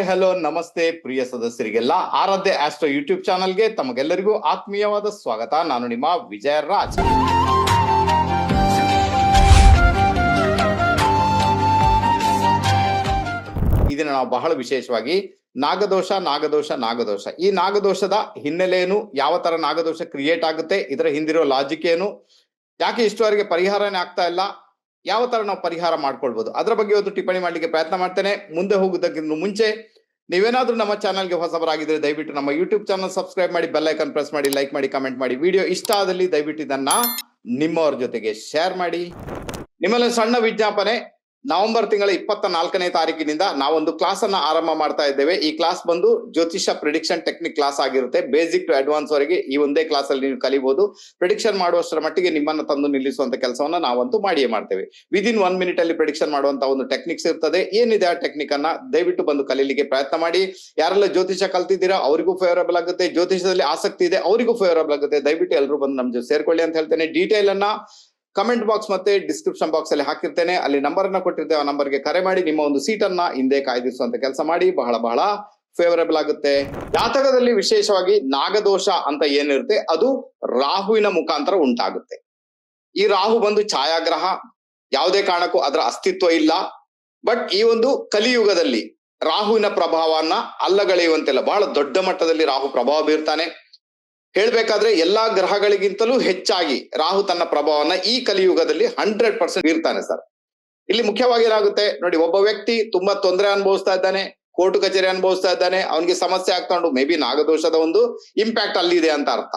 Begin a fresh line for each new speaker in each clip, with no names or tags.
Hi, hello, ನಮಸ್ತೆ, ಪ್ರಿಯ ಸದಸ್ಯರಿಗೆಲ್ಲ ಆರಾಧ್ಯ astro YouTube ಚಾನಲ್ಗೆ ತಮಗೆಲ್ಲರಿಗೂ ಆತ್ಮೀಯವಾದ ಸ್ವಾಗತ. ನಾನು ನಿಮ್ಮ ವಿಜಯ ರಾಜ್ ಇದನ್ನ ನಾವು ಬಹಳ ವಿಶೇಷವಾಗಿ ನಾಗದೋಷ ನಾಗದೋಷ ನಾಗದೋಷ. ಈ ನಾಗದೋಷದ ಹಿನ್ನೆಲೆಯೇನು ಯಾವ ತರ ನಾಗದೋಷ ಕ್ರಿಯೇಟ್ ಆಗುತ್ತೆ? ಇದರ ಹಿಂದಿರೋ ಲಾಜಿಕ್ ಏನು? ಯಾಕೆ ಇಷ್ಟುವರೆಗೆ ಪರಿಹಾರನೇ ಆಗ್ತಾ ಇಲ್ಲ? ಯಾವ ತರ ನಾವು ಪರಿಹಾರ ಮಾಡ್ಕೊಳ್ಬಹುದು ಅದರ ಬಗ್ಗೆ ಒಂದು ಟಿಪ್ಪಣಿ ಮಾಡ್ಲಿಕ್ಕೆ ಪ್ರಯತ್ನ ಮಾಡ್ತೇನೆ. ಮುಂದೆ ಹೋಗುವುದಕ್ಕಿಂತ ಮುಂಚೆ ನೀವೇನಾದ್ರೂ ನಮ್ಮ ಚಾನಲ್ಗೆ ಹೊಸಬರಾಗಿದ್ರೆ ದಯವಿಟ್ಟು ನಮ್ಮ ಯೂಟ್ಯೂಬ್ ಚಾನಲ್ ಸಬ್ಸ್ಕ್ರೈಬ್ ಮಾಡಿ ಬೆಲ್ ಐಕನ್ ಪ್ರೆಸ್ ಮಾಡಿ ಲೈಕ್ ಮಾಡಿ ಕಮೆಂಟ್ ಮಾಡಿ. ವಿಡಿಯೋ ಇಷ್ಟ ಆದಲ್ಲಿ ದಯವಿಟ್ಟು ಇದನ್ನ ನಿಮ್ಮವ್ರ ಜೊತೆಗೆ ಶೇರ್ ಮಾಡಿ. ನಿಮ್ಮಲ್ಲಿ ಸಣ್ಣ ವಿಜ್ಞಾಪನೆ ನವೆಂಬರ್ ತಿಂಗಳ ಇಪ್ಪತ್ತ ನಾಲ್ಕನೇ ತಾರೀಕಿನಿಂದ ನಾವೊಂದು ಕ್ಲಾಸ್ ಅನ್ನ ಆರಂಭ ಮಾಡ್ತಾ ಇದ್ದೇವೆ. ಈ ಕ್ಲಾಸ್ ಬಂದು ಜ್ಯೋತಿಷ ಪ್ರಿಡಿಕ್ಷನ್ ಟೆಕ್ನಿಕ್ ಕ್ಲಾಸ್ ಆಗಿರುತ್ತೆ. ಬೇಸಿಕ್ ಟು ಅಡ್ವಾನ್ಸ್ ವರೆಗೆ ಈ ಒಂದೇ ಕ್ಲಾಸ್ ಅಲ್ಲಿ ನೀವು ಕಲಿಬಹುದು ಪ್ರಿಡಿಕ್ಷನ್ ಮಾಡುವಷ್ಟರ ಮಟ್ಟಿಗೆ ನಿಮ್ಮನ್ನ ತಂದು ನಿಲ್ಲಿಸುವಂತ ಕೆಲಸವನ್ನ ನಾವಂತೂ ಮಾಡಿಯೇ ಮಾಡ್ತೇವೆ. ವಿದಿನ್ ಒನ್ ಮಿನಿಟ್ ಅಲ್ಲಿ ಪ್ರಿಡಿಕ್ಷನ್ ಮಾಡುವಂತ ಒಂದು ಟೆಕ್ನಿಕ್ಸ್ ಇರ್ತದೆ. ಏನಿದೆ ಆ ಟೆಕ್ನಿಕ್ ಅನ್ನ ದಯವಿಟ್ಟು ಬಂದು ಕಲೀಲಿಕ್ಕೆ ಪ್ರಯತ್ನ ಮಾಡಿ. ಯಾರೆಲ್ಲ ಜ್ಯೋತಿಷ ಕಲ್ತಿದ್ದೀರಾ, ಅವರಿಗೂ ಫೇವರಬಲ್ ಆಗುತ್ತೆ. ಜ್ಯೋತಿಷದಲ್ಲಿ ಆಸಕ್ತಿ ಇದೆ, ಅವರಿಗೂ ಫೇವರಬಲ್ ಆಗುತ್ತೆ. ದಯವಿಟ್ಟು ಎಲ್ಲರೂ ಬಂದು ನಮ್ಮ ಜೊತೆ ಸೇರ್ಕೊಳ್ಳಿ ಅಂತ ಹೇಳ್ತೇನೆ. ಡೀಟೇಲ್ ಅನ್ನ ಕಮೆಂಟ್ ಬಾಕ್ಸ್ ಮತ್ತೆ ಡಿಸ್ಕ್ರಿಪ್ಷನ್ ಬಾಕ್ಸ್ ಅಲ್ಲಿ ಹಾಕಿರ್ತೇನೆ. ಅಲ್ಲಿ ನಂಬರ್ ಅನ್ನ ಕೊಟ್ಟಿರ್ತೇವೆ. ಆ ನಂಬರ್ಗೆ ಕರೆ ಮಾಡಿ ನಿಮ್ಮ ಒಂದು ಸೀಟ್ ಅನ್ನ ಹಿಂದೆ ಕಾಯ್ದಿರಿಸುವಂತ ಕೆಲಸ ಮಾಡಿ. ಬಹಳ ಬಹಳ ಫೇವರಬಲ್ ಆಗುತ್ತೆ. ಜಾತಕದಲ್ಲಿ ವಿಶೇಷವಾಗಿ ನಾಗದೋಷ ಅಂತ ಏನಿರುತ್ತೆ, ಅದು ರಾಹುವಿನ ಮುಖಾಂತರ ಉಂಟಾಗುತ್ತೆ. ಈ ರಾಹು ಬಂದು ಛಾಯಾಗ್ರಹ, ಯಾವುದೇ ಕಾರಣಕ್ಕೂ ಅದರ ಅಸ್ತಿತ್ವ ಇಲ್ಲ. ಬಟ್ ಈ ಒಂದು ಕಲಿಯುಗದಲ್ಲಿ ರಾಹುವಿನ ಪ್ರಭಾವನ್ನ ಅಲ್ಲಗಳೆಯುವಂತೆಲ್ಲ. ಬಹಳ ದೊಡ್ಡ ಮಟ್ಟದಲ್ಲಿ ರಾಹು ಪ್ರಭಾವ ಬೀರ್ತಾನೆ. ಹೇಳ್ಬೇಕಾದ್ರೆ ಎಲ್ಲಾ ಗ್ರಹಗಳಿಗಿಂತಲೂ ಹೆಚ್ಚಾಗಿ ರಾಹು ತನ್ನ ಪ್ರಭಾವವನ್ನ ಈ ಕಲಿಯುಗದಲ್ಲಿ ಹಂಡ್ರೆಡ್ ಪರ್ಸೆಂಟ್ ಬೀರ್ತಾನೆ ಸರ್. ಇಲ್ಲಿ ಮುಖ್ಯವಾಗಿ ಏನಾಗುತ್ತೆ? ನೋಡಿ, ಒಬ್ಬ ವ್ಯಕ್ತಿ ತುಂಬಾ ತೊಂದರೆ ಅನುಭವಿಸ್ತಾ ಇದ್ದಾನೆ, ಕೋರ್ಟ್ ಕಚೇರಿ ಅನುಭವಿಸ್ತಾ ಇದ್ದಾನೆ, ಅವನಿಗೆ ಸಮಸ್ಯೆ ಆಗ್ತಾ ಉಂಟು ಮೇ ಬಿ ನಾಗದೋಷದ ಒಂದು ಇಂಪ್ಯಾಕ್ಟ್ ಅಲ್ಲಿ ಇದೆ ಅಂತ ಅರ್ಥ.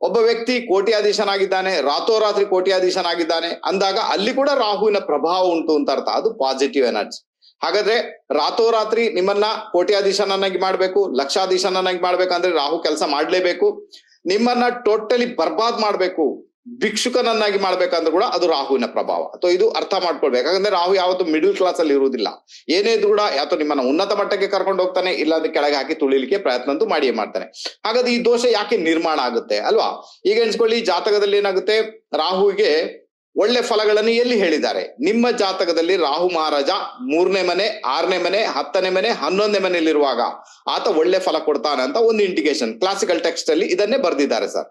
ಒಬ್ಬ ವ್ಯಕ್ತಿ ಕೋಟ್ಯಾಧೀಶನಾಗಿದ್ದಾನೆ, ರಾತೋರಾತ್ರಿ ಕೋಟ್ಯಾಧೀಶನಾಗಿದ್ದಾನೆ, ಅಂದಾಗ ಅಲ್ಲಿ ಕೂಡ ರಾಹುವಿನ ಪ್ರಭಾವ ಉಂಟು ಅಂತ ಅರ್ಥ. ಅದು ಪಾಸಿಟಿವ್ ಎನರ್ಜಿ ಹಾಗಾದ್ರೆ ರಾತೋರಾತ್ರಿ ನಿಮ್ಮನ್ನ ಕೋಟ್ಯಾಧೀಶನನ್ನಾಗಿ ಮಾಡ್ಬೇಕು, ಲಕ್ಷಾಧೀಶನನ್ನಾಗಿ ಮಾಡ್ಬೇಕಂದ್ರೆ ರಾಹು ಕೆಲಸ ಮಾಡ್ಲೇಬೇಕು. ನಿಮ್ಮನ್ನ ಟೋಟಲಿ ಬರ್ಬಾದ್ ಮಾಡ್ಬೇಕು, ಭಿಕ್ಷುಕನನ್ನಾಗಿ ಮಾಡ್ಬೇಕಂದ್ರೆ ಕೂಡ ಅದು ರಾಹುವಿನ ಪ್ರಭಾವ. ಅಥವಾ ಇದು ಅರ್ಥ ಮಾಡ್ಕೊಳ್ಬೇಕು. ಯಾಕಂದ್ರೆ ರಾಹು ಯಾವತ್ತು ಮಿಡಲ್ ಕ್ಲಾಸ್ ಅಲ್ಲಿ ಇರುವುದಿಲ್ಲ. ಏನೇ ಇದ್ರು ಕೂಡ ಯಾವತ್ತು ನಿಮ್ಮನ್ನ ಉನ್ನತ ಮಟ್ಟಕ್ಕೆ ಕರ್ಕೊಂಡು ಹೋಗ್ತಾನೆ, ಇಲ್ಲಾಂದ್ರೆ ಕೆಳಗೆ ಹಾಕಿ ತುಳಿಲಿಕ್ಕೆ ಪ್ರಯತ್ನ ಅಂತೂ ಮಾಡಿಯೇ ಮಾಡ್ತಾನೆ. ಹಾಗಾದ್ರೆ ಈ ದೋಷ ಯಾಕೆ ನಿರ್ಮಾಣ ಆಗುತ್ತೆ? ಅಲ್ವಾ? ಈಗ ಎಣಿಸ್ಕೊಳ್ಳಿ, ಜಾತಕದಲ್ಲಿ ಏನಾಗುತ್ತೆ? ರಾಹುವಿಗೆ ಒಳ್ಳೆ ಫಲಗಳನ್ನು ಎಲ್ಲಿ ಹೇಳಿದ್ದಾರೆ? ನಿಮ್ಮ ಜಾತಕದಲ್ಲಿ ರಾಹು ಮಹಾರಾಜ ಮೂರನೇ ಮನೆ, ಆರನೇ ಮನೆ, ಹತ್ತನೇ ಮನೆ, ಹನ್ನೊಂದನೇ ಮನೆಯಲ್ಲಿರುವಾಗ ಆತ ಒಳ್ಳೆ ಫಲ ಕೊಡ್ತಾನೆ ಅಂತ ಒಂದು ಇಂಡಿಕೇಶನ್ ಕ್ಲಾಸಿಕಲ್ ಟೆಕ್ಸ್ಟ್ ಅಲ್ಲಿ ಇದನ್ನೇ ಬರೆದಿದ್ದಾರೆ ಸರ್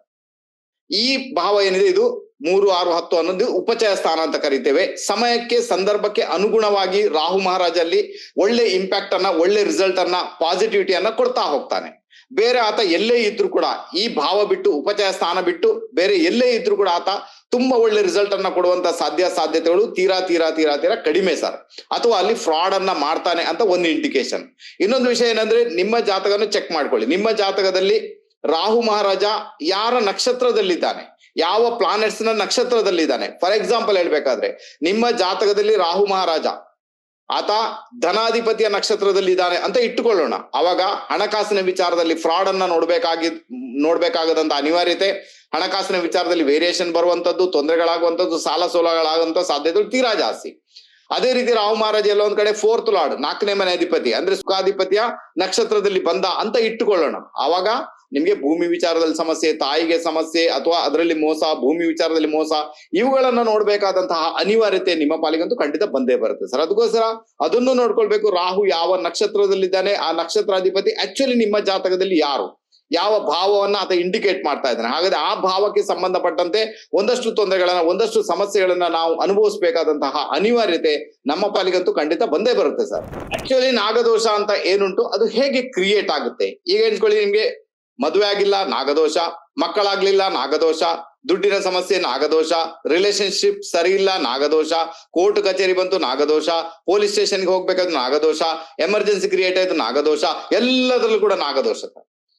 ಈ ಭಾವ ಏನಿದೆ ಇದು? ಮೂರು, ಆರು, ಹತ್ತು ಅನ್ನೋದು ಉಪಚಯ ಸ್ಥಾನ ಅಂತ ಕರಿತೇವೆ. ಸಮಯಕ್ಕೆ, ಸಂದರ್ಭಕ್ಕೆ ಅನುಗುಣವಾಗಿ ರಾಹು ಮಹಾರಾಜ ಅಲ್ಲಿ ಒಳ್ಳೆ ಇಂಪ್ಯಾಕ್ಟ್ ಅನ್ನ, ಒಳ್ಳೆ ರಿಸಲ್ಟ್ ಅನ್ನ ಪಾಸಿಟಿವಿಟಿಯನ್ನ ಕೊಡ್ತಾ ಹೋಗ್ತಾನೆ. ಬೇರೆ ಆತ ಎಲ್ಲೇ ಇದ್ರು ಕೂಡ ಈ ಭಾವ ಬಿಟ್ಟು, ಉಪಚಯ ಸ್ಥಾನ ಬಿಟ್ಟು ಬೇರೆ ಎಲ್ಲೇ ಇದ್ರು ಕೂಡ ಆತ ತುಂಬಾ ಒಳ್ಳೆ ರಿಸಲ್ಟ್ ಅನ್ನ ಕೊಡುವಂತ ಸಾಧ್ಯ ಸಾಧ್ಯತೆಗಳು ತೀರಾ ತೀರಾ ತೀರಾ ತೀರಾ ಕಡಿಮೆ ಸರ್ ಅಥವಾ ಅಲ್ಲಿ ಫ್ರಾಡ್ ಅನ್ನ ಮಾಡ್ತಾನೆ ಅಂತ ಒಂದು ಇಂಡಿಕೇಶನ್ ಇನ್ನೊಂದು ವಿಷಯ ಏನಂದ್ರೆ ನಿಮ್ಮ ಜಾತಕನ ಚೆಕ್ ಮಾಡ್ಕೊಳ್ಳಿ. ನಿಮ್ಮ ಜಾತಕದಲ್ಲಿ ರಾಹು ಮಹಾರಾಜ ಯಾರ ನಕ್ಷತ್ರದಲ್ಲಿದ್ದಾನೆ? ಯಾವ ಪ್ಲಾನೆಟ್ಸ್ನ ನಕ್ಷತ್ರದಲ್ಲಿದ್ದಾನೆ? ಫಾರ್ ಎಕ್ಸಾಂಪಲ್ ಹೇಳ್ಬೇಕಾದ್ರೆ, ನಿಮ್ಮ ಜಾತಕದಲ್ಲಿ ರಾಹು ಮಹಾರಾಜ. ಆತ ಧನಾಧಿಪತಿಯ ನಕ್ಷತ್ರದಲ್ಲಿ ಇದ್ದಾನೆ ಅಂತ ಇಟ್ಟುಕೊಳ್ಳೋಣ. ಅವಾಗ ಹಣಕಾಸಿನ ವಿಚಾರದಲ್ಲಿ ಫ್ರಾಡ್ ಅನ್ನ ನೋಡ್ಬೇಕಾಗಿ, ನೋಡ್ಬೇಕಾಗದಂತ ಅನಿವಾರ್ಯತೆ, ಹಣಕಾಸಿನ ವಿಚಾರದಲ್ಲಿ ವೇರಿಯೇಷನ್ ಬರುವಂತದ್ದು, ತೊಂದರೆಗಳಾಗುವಂತದ್ದು, ಸಾಲ ಸೋಲಗಳಾಗುವಂತ ಸಾಧ್ಯತೆಗಳು ತೀರಾ ಜಾಸ್ತಿ. ಅದೇ ರೀತಿ ರಾವ್ ಮಹಾರಾಜ ಎಲ್ಲ ಒಂದ್ ಕಡೆ ಫೋರ್ತ್ ಲಾರ್ಡ್ ನಾಲ್ಕನೇ ಮನೆ ಅಧಿಪತಿ, ಅಂದ್ರೆ ಸುಖಾಧಿಪತಿಯ ನಕ್ಷತ್ರದಲ್ಲಿ ಬಂದ ಅಂತ ಇಟ್ಟುಕೊಳ್ಳೋಣ. ಅವಾಗ ನಿಮ್ಗೆ ಭೂಮಿ ವಿಚಾರದಲ್ಲಿ ಸಮಸ್ಯೆ, ತಾಯಿಗೆ ಸಮಸ್ಯೆ, ಅಥವಾ ಅದರಲ್ಲಿ ಮೋಸ, ಭೂಮಿ ವಿಚಾರದಲ್ಲಿ ಮೋಸ, ಇವುಗಳನ್ನ ನೋಡ್ಬೇಕಾದಂತಹ ಅನಿವಾರ್ಯತೆ ನಿಮ್ಮ ಪಾಲಿಗಂತೂ ಖಂಡಿತ ಬಂದೇ ಬರುತ್ತೆ ಸರ್. ಅದಕ್ಕೋಸ್ಕರ ಅದನ್ನು ನೋಡ್ಕೊಳ್ಬೇಕು. ರಾಹು ಯಾವ ನಕ್ಷತ್ರದಲ್ಲಿದ್ದಾನೆ, ಆ ನಕ್ಷತ್ರಾಧಿಪತಿ ಆಕ್ಚುಲಿ ನಿಮ್ಮ ಜಾತಕದಲ್ಲಿ ಯಾರು? ಯಾವ ಭಾವವನ್ನ ಆತ ಇಂಡಿಕೇಟ್ ಮಾಡ್ತಾ ಇದ್ದಾನೆ. ಹಾಗಾದ್ರೆ ಆ ಭಾವಕ್ಕೆ ಸಂಬಂಧಪಟ್ಟಂತೆ ಒಂದಷ್ಟು ತೊಂದರೆಗಳನ್ನ, ಒಂದಷ್ಟು ಸಮಸ್ಯೆಗಳನ್ನ ನಾವು ಅನುಭವಿಸಬೇಕಾದಂತಹ ಅನಿವಾರ್ಯತೆ ನಮ್ಮ ಪಾಲಿಗಂತೂ ಖಂಡಿತ ಬಂದೇ ಬರುತ್ತೆ ಸರ್. ಆಕ್ಚುಲಿ ನಾಗದೋಷ ಅಂತ ಏನುಂಟು, ಅದು ಹೇಗೆ ಕ್ರಿಯೇಟ್ ಆಗುತ್ತೆ? ಈಗ ಹೇಳ್ಕೊಳ್ಳಿ ನಿಮ್ಗೆ ಮದುವೆ ಆಗಿಲ್ಲ ನಾಗದೋಷ. ಮಕ್ಕಳಾಗ್ಲಿಲ್ಲ, ನಾಗದೋಷ. ದುಡ್ಡಿನ ಸಮಸ್ಯೆ, ನಾಗದೋಷ. ರಿಲೇಶನ್ಶಿಪ್ ಸರಿ ಇಲ್ಲ ನಾಗದೋಷ. ಕೋರ್ಟ್ ಕಚೇರಿ ಬಂತು, ನಾಗದೋಷ. ಪೊಲೀಸ್ ಸ್ಟೇಷನ್ಗೆ ಹೋಗ್ಬೇಕಾದ್ರು ನಾಗದೋಷ. ಎಮರ್ಜೆನ್ಸಿ ಕ್ರಿಯೇಟ್ ಆಯ್ತು, ನಾಗದೋಷ. ಎಲ್ಲದರಲ್ಲೂ ಕೂಡ ನಾಗದೋಷ.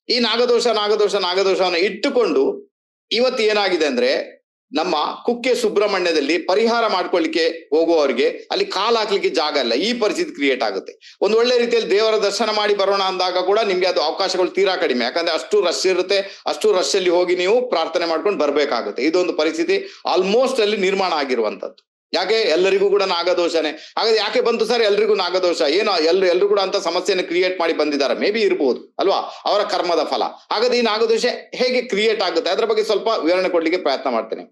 ಈ ನಾಗದೋಷ ನಾಗದೋಷ, ನಾಗದೋಷವನ್ನು ಇಟ್ಟುಕೊಂಡು ಇವತ್ತು ಏನಾಗಿದೆ ಅಂದ್ರೆ ನಮ್ಮ ಕುಕ್ಕೆ ಸುಬ್ರಹ್ಮಣ್ಯದಲ್ಲಿ ಪರಿಹಾರ ಮಾಡ್ಕೊಳ್ಳಿಕ್ಕೆ ಹೋಗುವವರಿಗೆ ಅಲ್ಲಿ ಕಾಲ್ ಹಾಕ್ಲಿಕ್ಕೆ ಜಾಗ ಇಲ್ಲ. ಈ ಪರಿಸ್ಥಿತಿ ಕ್ರಿಯೇಟ್ ಆಗುತ್ತೆ. ಒಂದು ಒಳ್ಳೆ ರೀತಿಯಲ್ಲಿ ದೇವರ ದರ್ಶನ ಮಾಡಿ ಬರೋಣ ಅಂದಾಗ ಕೂಡ ನಿಮ್ಗೆ ಅದು ಅವಕಾಶಗಳು ತೀರಾ ಕಡಿಮೆ. ಯಾಕಂದ್ರೆ ಅಷ್ಟು ರಶ್ ಇರುತ್ತೆ, ಅಷ್ಟು ರಶ್ ಅಲ್ಲಿ ಹೋಗಿ ನೀವು ಪ್ರಾರ್ಥನೆ ಮಾಡ್ಕೊಂಡು ಬರ್ಬೇಕಾಗುತ್ತೆ. ಇದೊಂದು ಪರಿಸ್ಥಿತಿ ಆಲ್ಮೋಸ್ಟ್ ಅಲ್ಲಿ ನಿರ್ಮಾಣ ಆಗಿರುವಂತದ್ದು ಯಾಕೆ ಎಲ್ಲರಿಗೂ ಕೂಡ ನಾಗದೋಷನೇ? ಹಾಗಾದ್ರೆ ಯಾಕೆ ಬಂತು ಸರ್ ಎಲ್ರಿಗೂ ನಾಗದೋಷ? ಏನು ಎಲ್ರು ಎಲ್ರು ಕೂಡ ಅಂತ ಸಮಸ್ಯೆಯನ್ನು ಕ್ರಿಯೇಟ್ ಮಾಡಿ ಬಂದಿದ್ದಾರೆ. ಮೇ ಬಿ ಇರ್ಬೋದು, ಅಲ್ವಾ? ಅವರ ಕರ್ಮದ ಫಲ. ಹಾಗಾದ್ರೆ ಈ ನಾಗದೋಷ ಹೇಗೆ ಕ್ರಿಯೇಟ್ ಆಗುತ್ತೆ? ಅದ್ರ ಬಗ್ಗೆ ಸ್ವಲ್ಪ ವಿವರಣೆ ಕೊಡ್ಲಿಕ್ಕೆ ಪ್ರಯತ್ನ ಮಾಡ್ತೇನೆ.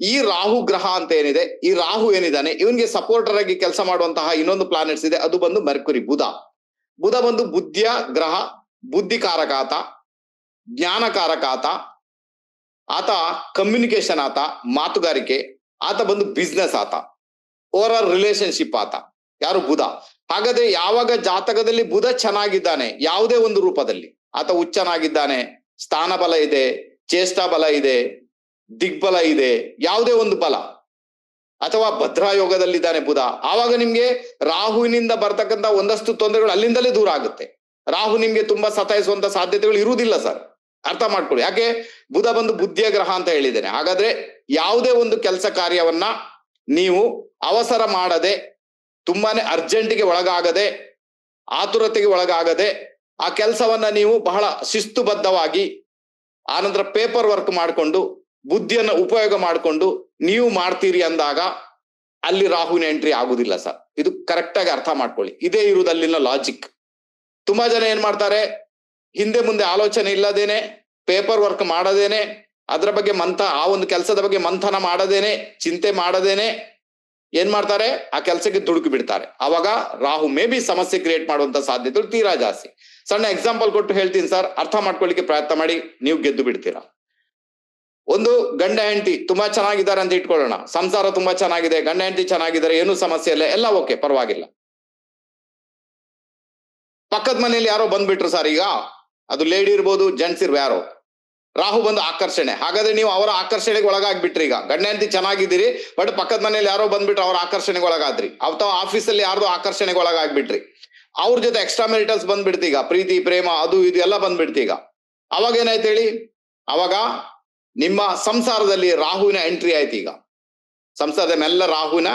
ಈ ರಾಹು ಗ್ರಹ ಅಂತ ಏನಿದೆ? ಈ ರಾಹು ಏನಿದ್ದಾನೆ? ಇವನ್ಗೆ ಸಪೋರ್ಟರ್ ಆಗಿ ಕೆಲಸ ಮಾಡುವಂತಹ ಇನ್ನೊಂದು ಪ್ಲಾನೆಟ್ಸ್ ಇದೆ. ಅದು ಬಂದು ಮೆರ್ಕುರಿ ಬುಧ. ಬುಧ ಬಂದು ಬುದ್ಧಿಯ ಗ್ರಹ, ಬುದ್ಧಿಕಾರಕಾತ, ಜ್ಞಾನಕಾರಕಾತ ಜ್ಞಾನಕಾರಕ ಆತ ಆತ ಕಮ್ಯುನಿಕೇಶನ್ ಆತ, ಮಾತುಗಾರಿಕೆ ಆತ ಬಂದು ಬಿಸ್ನೆಸ್ ಆತ. ಓವರ್ ಆಲ್ ರಿಲೇಶನ್ಶಿಪ್ ಆತ. ಯಾರು ಬುಧ? ಹಾಗಾದ್ರೆ ಯಾವಾಗ ಜಾತಕದಲ್ಲಿ ಬುಧ ಚೆನ್ನಾಗಿದ್ದಾನೆ? ಯಾವುದೇ ಒಂದು ರೂಪದಲ್ಲಿ. ಆತ ಹುಚ್ಚನಾಗಿದ್ದಾನೆ ಸ್ಥಾನ ಬಲ ಇದೆ ಚೇಷ್ಟಾ ಬಲ ಇದೆ, ದಿಗ್ಬಲ ಇದೆ, ಯಾವುದೇ ಒಂದು ಬಲ. ಅಥವಾ ಭದ್ರಾಯೋಗದಲ್ಲಿದ್ದಾನೆ ಬುಧ. ಆವಾಗ ನಿಮ್ಗೆ ರಾಹುವಿನಿಂದ ಬರ್ತಕ್ಕಂಥ ಒಂದಷ್ಟು ತೊಂದರೆಗಳು ಅಲ್ಲಿಂದಲೇ ದೂರ ಆಗುತ್ತೆ. ರಾಹು ನಿಮ್ಗೆ ತುಂಬಾ ಸತಾಯಿಸುವಂತ ಸಾಧ್ಯತೆಗಳು ಇರುವುದಿಲ್ಲ ಸರ್. ಅರ್ಥ ಮಾಡ್ಕೊಳ್ಳಿ. ಯಾಕೆ? ಬುಧ ಬಂದು ಬುದ್ಧಿಯ ಗ್ರಹ ಅಂತ ಹೇಳಿದ್ದೇನೆ. ಹಾಗಾದ್ರೆ ಯಾವುದೇ ಒಂದು ಕೆಲಸ ಕಾರ್ಯವನ್ನ ನೀವು ಅವಸರ ಮಾಡದೆ, ತುಂಬಾನೇ ಅರ್ಜೆಂಟ್ಗೆ ಒಳಗಾಗದೆ, ಆತುರತೆಗೆ ಒಳಗಾಗದೆ, ಆ ಕೆಲಸವನ್ನ ನೀವು ಬಹಳ ಶಿಸ್ತುಬದ್ಧವಾಗಿ, ಆನಂತರ ಪೇಪರ್ ವರ್ಕ್ ಮಾಡಿಕೊಂಡು, ಬುದ್ಧಿಯನ್ನು ಉಪಯೋಗ ಮಾಡಿಕೊಂಡು ನೀವು ಮಾಡ್ತೀರಿ ಅಂದಾಗ ಅಲ್ಲಿ ರಾಹುವಿನ ಎಂಟ್ರಿ ಆಗುದಿಲ್ಲ ಸರ್. ಇದು ಕರೆಕ್ಟ್ ಆಗಿ ಅರ್ಥ ಮಾಡ್ಕೊಳ್ಳಿ. ಇದೇ ಇರುವುದಲ್ಲಿನ ಲಾಜಿಕ್ ತುಂಬಾ ಜನ ಏನ್ ಮಾಡ್ತಾರೆ? ಹಿಂದೆ ಮುಂದೆ ಆಲೋಚನೆ ಇಲ್ಲದೇನೆ ಪೇಪರ್ ವರ್ಕ್ ಮಾಡದೇನೆ, ಅದರ ಬಗ್ಗೆ ಮಂಥ, ಆ ಒಂದು ಕೆಲಸದ ಬಗ್ಗೆ ಮಂಥನ ಮಾಡದೇನೆ, ಚಿಂತೆ ಮಾಡದೇನೆ, ಏನ್ ಮಾಡ್ತಾರೆ? ಆ ಕೆಲಸಕ್ಕೆ ದುಡುಕು ಬಿಡ್ತಾರೆ. ಅವಾಗ ರಾಹು ಮೇ ಬಿ ಸಮಸ್ಯೆ ಕ್ರಿಯೇಟ್ ಮಾಡುವಂತ ಸಾಧ್ಯತೆಗಳು ತೀರಾ ಜಾಸ್ತಿ. ಸಣ್ಣ ಎಕ್ಸಾಂಪಲ್ ಕೊಟ್ಟು ಹೇಳ್ತೀನಿ ಸರ್ ಅರ್ಥ ಮಾಡ್ಕೊಳ್ಳಿಕ್ಕೆ ಪ್ರಯತ್ನ ಮಾಡಿ, ನೀವು ಗೆದ್ದು ಬಿಡ್ತೀರಾ? ಒಂದು ಗಂಡ ಹೆಂಡತಿ ತುಂಬಾ ಚೆನ್ನಾಗಿದ್ದಾರೆ ಅಂತ ಇಟ್ಕೊಳ್ಳೋಣ. ಸಂಸಾರ ತುಂಬಾ ಚೆನ್ನಾಗಿದೆ, ಗಂಡ ಹೆಂಡತಿ ಚೆನ್ನಾಗಿದ್ದಾರೆ, ಏನು ಸಮಸ್ಯೆ ಇಲ್ಲ, ಎಲ್ಲ ಓಕೆ ಪರವಾಗಿಲ್ಲ. ಪಕ್ಕದ ಮನೆಯಲ್ಲಿ ಯಾರೋ ಬಂದ್ಬಿಟ್ರು ಸರ್ ಈಗ. ಅದು ಲೇಡಿ ಇರ್ಬೋದು ಜೆಂಟ್ಸ್ ಇರ್ಬೋದು, ಯಾರೋ. ರಾಹು ಬಂದು ಆಕರ್ಷಣೆ. ಹಾಗಾದ್ರೆ ನೀವು ಅವರ ಆಕರ್ಷಣೆಗೆ ಒಳಗಾಗ್ಬಿಟ್ರಿ ಈಗ. ಗಂಡ ಹೆಂಡತಿ ಚೆನ್ನಾಗಿದ್ದೀರಿ, ಬಟ್ ಪಕ್ಕದ ಮನೆಯಲ್ಲಿ ಯಾರೋ ಬಂದ್ಬಿಟ್ರು ಅವ್ರ ಆಕರ್ಷಣೆಗೆ ಒಳಗಾದ್ರಿ. ಅಥವಾ ಆಫೀಸಲ್ಲಿ ಯಾರ್ದೋ ಆಕರ್ಷಣೆಗೆ ಒಳಗಾಗ್ಬಿಟ್ರಿ. ಅವ್ರ ಜೊತೆ ಎಕ್ಸ್ಟ್ರಾ ಮೆರಿಟಲ್ಸ್ ಬಂದ್ಬಿಡ್ತಿ ಈಗ. ಪ್ರೀತಿ, ಪ್ರೇಮ, ಅದು, ಇದು ಎಲ್ಲ ಬಂದ್ಬಿಡ್ತಿ ಈಗ. ಅವಾಗ ಏನಾಯ್ತು ಹೇಳಿ? ಅವಾಗ ನಿಮ್ಮ ಸಂಸಾರದಲ್ಲಿ ರಾಹುವಿನ ಎಂಟ್ರಿ ಆಯ್ತು ಈಗ. ಸಂಸಾರದ ಮೆಲ್ಲ ರಾಹುವಿನ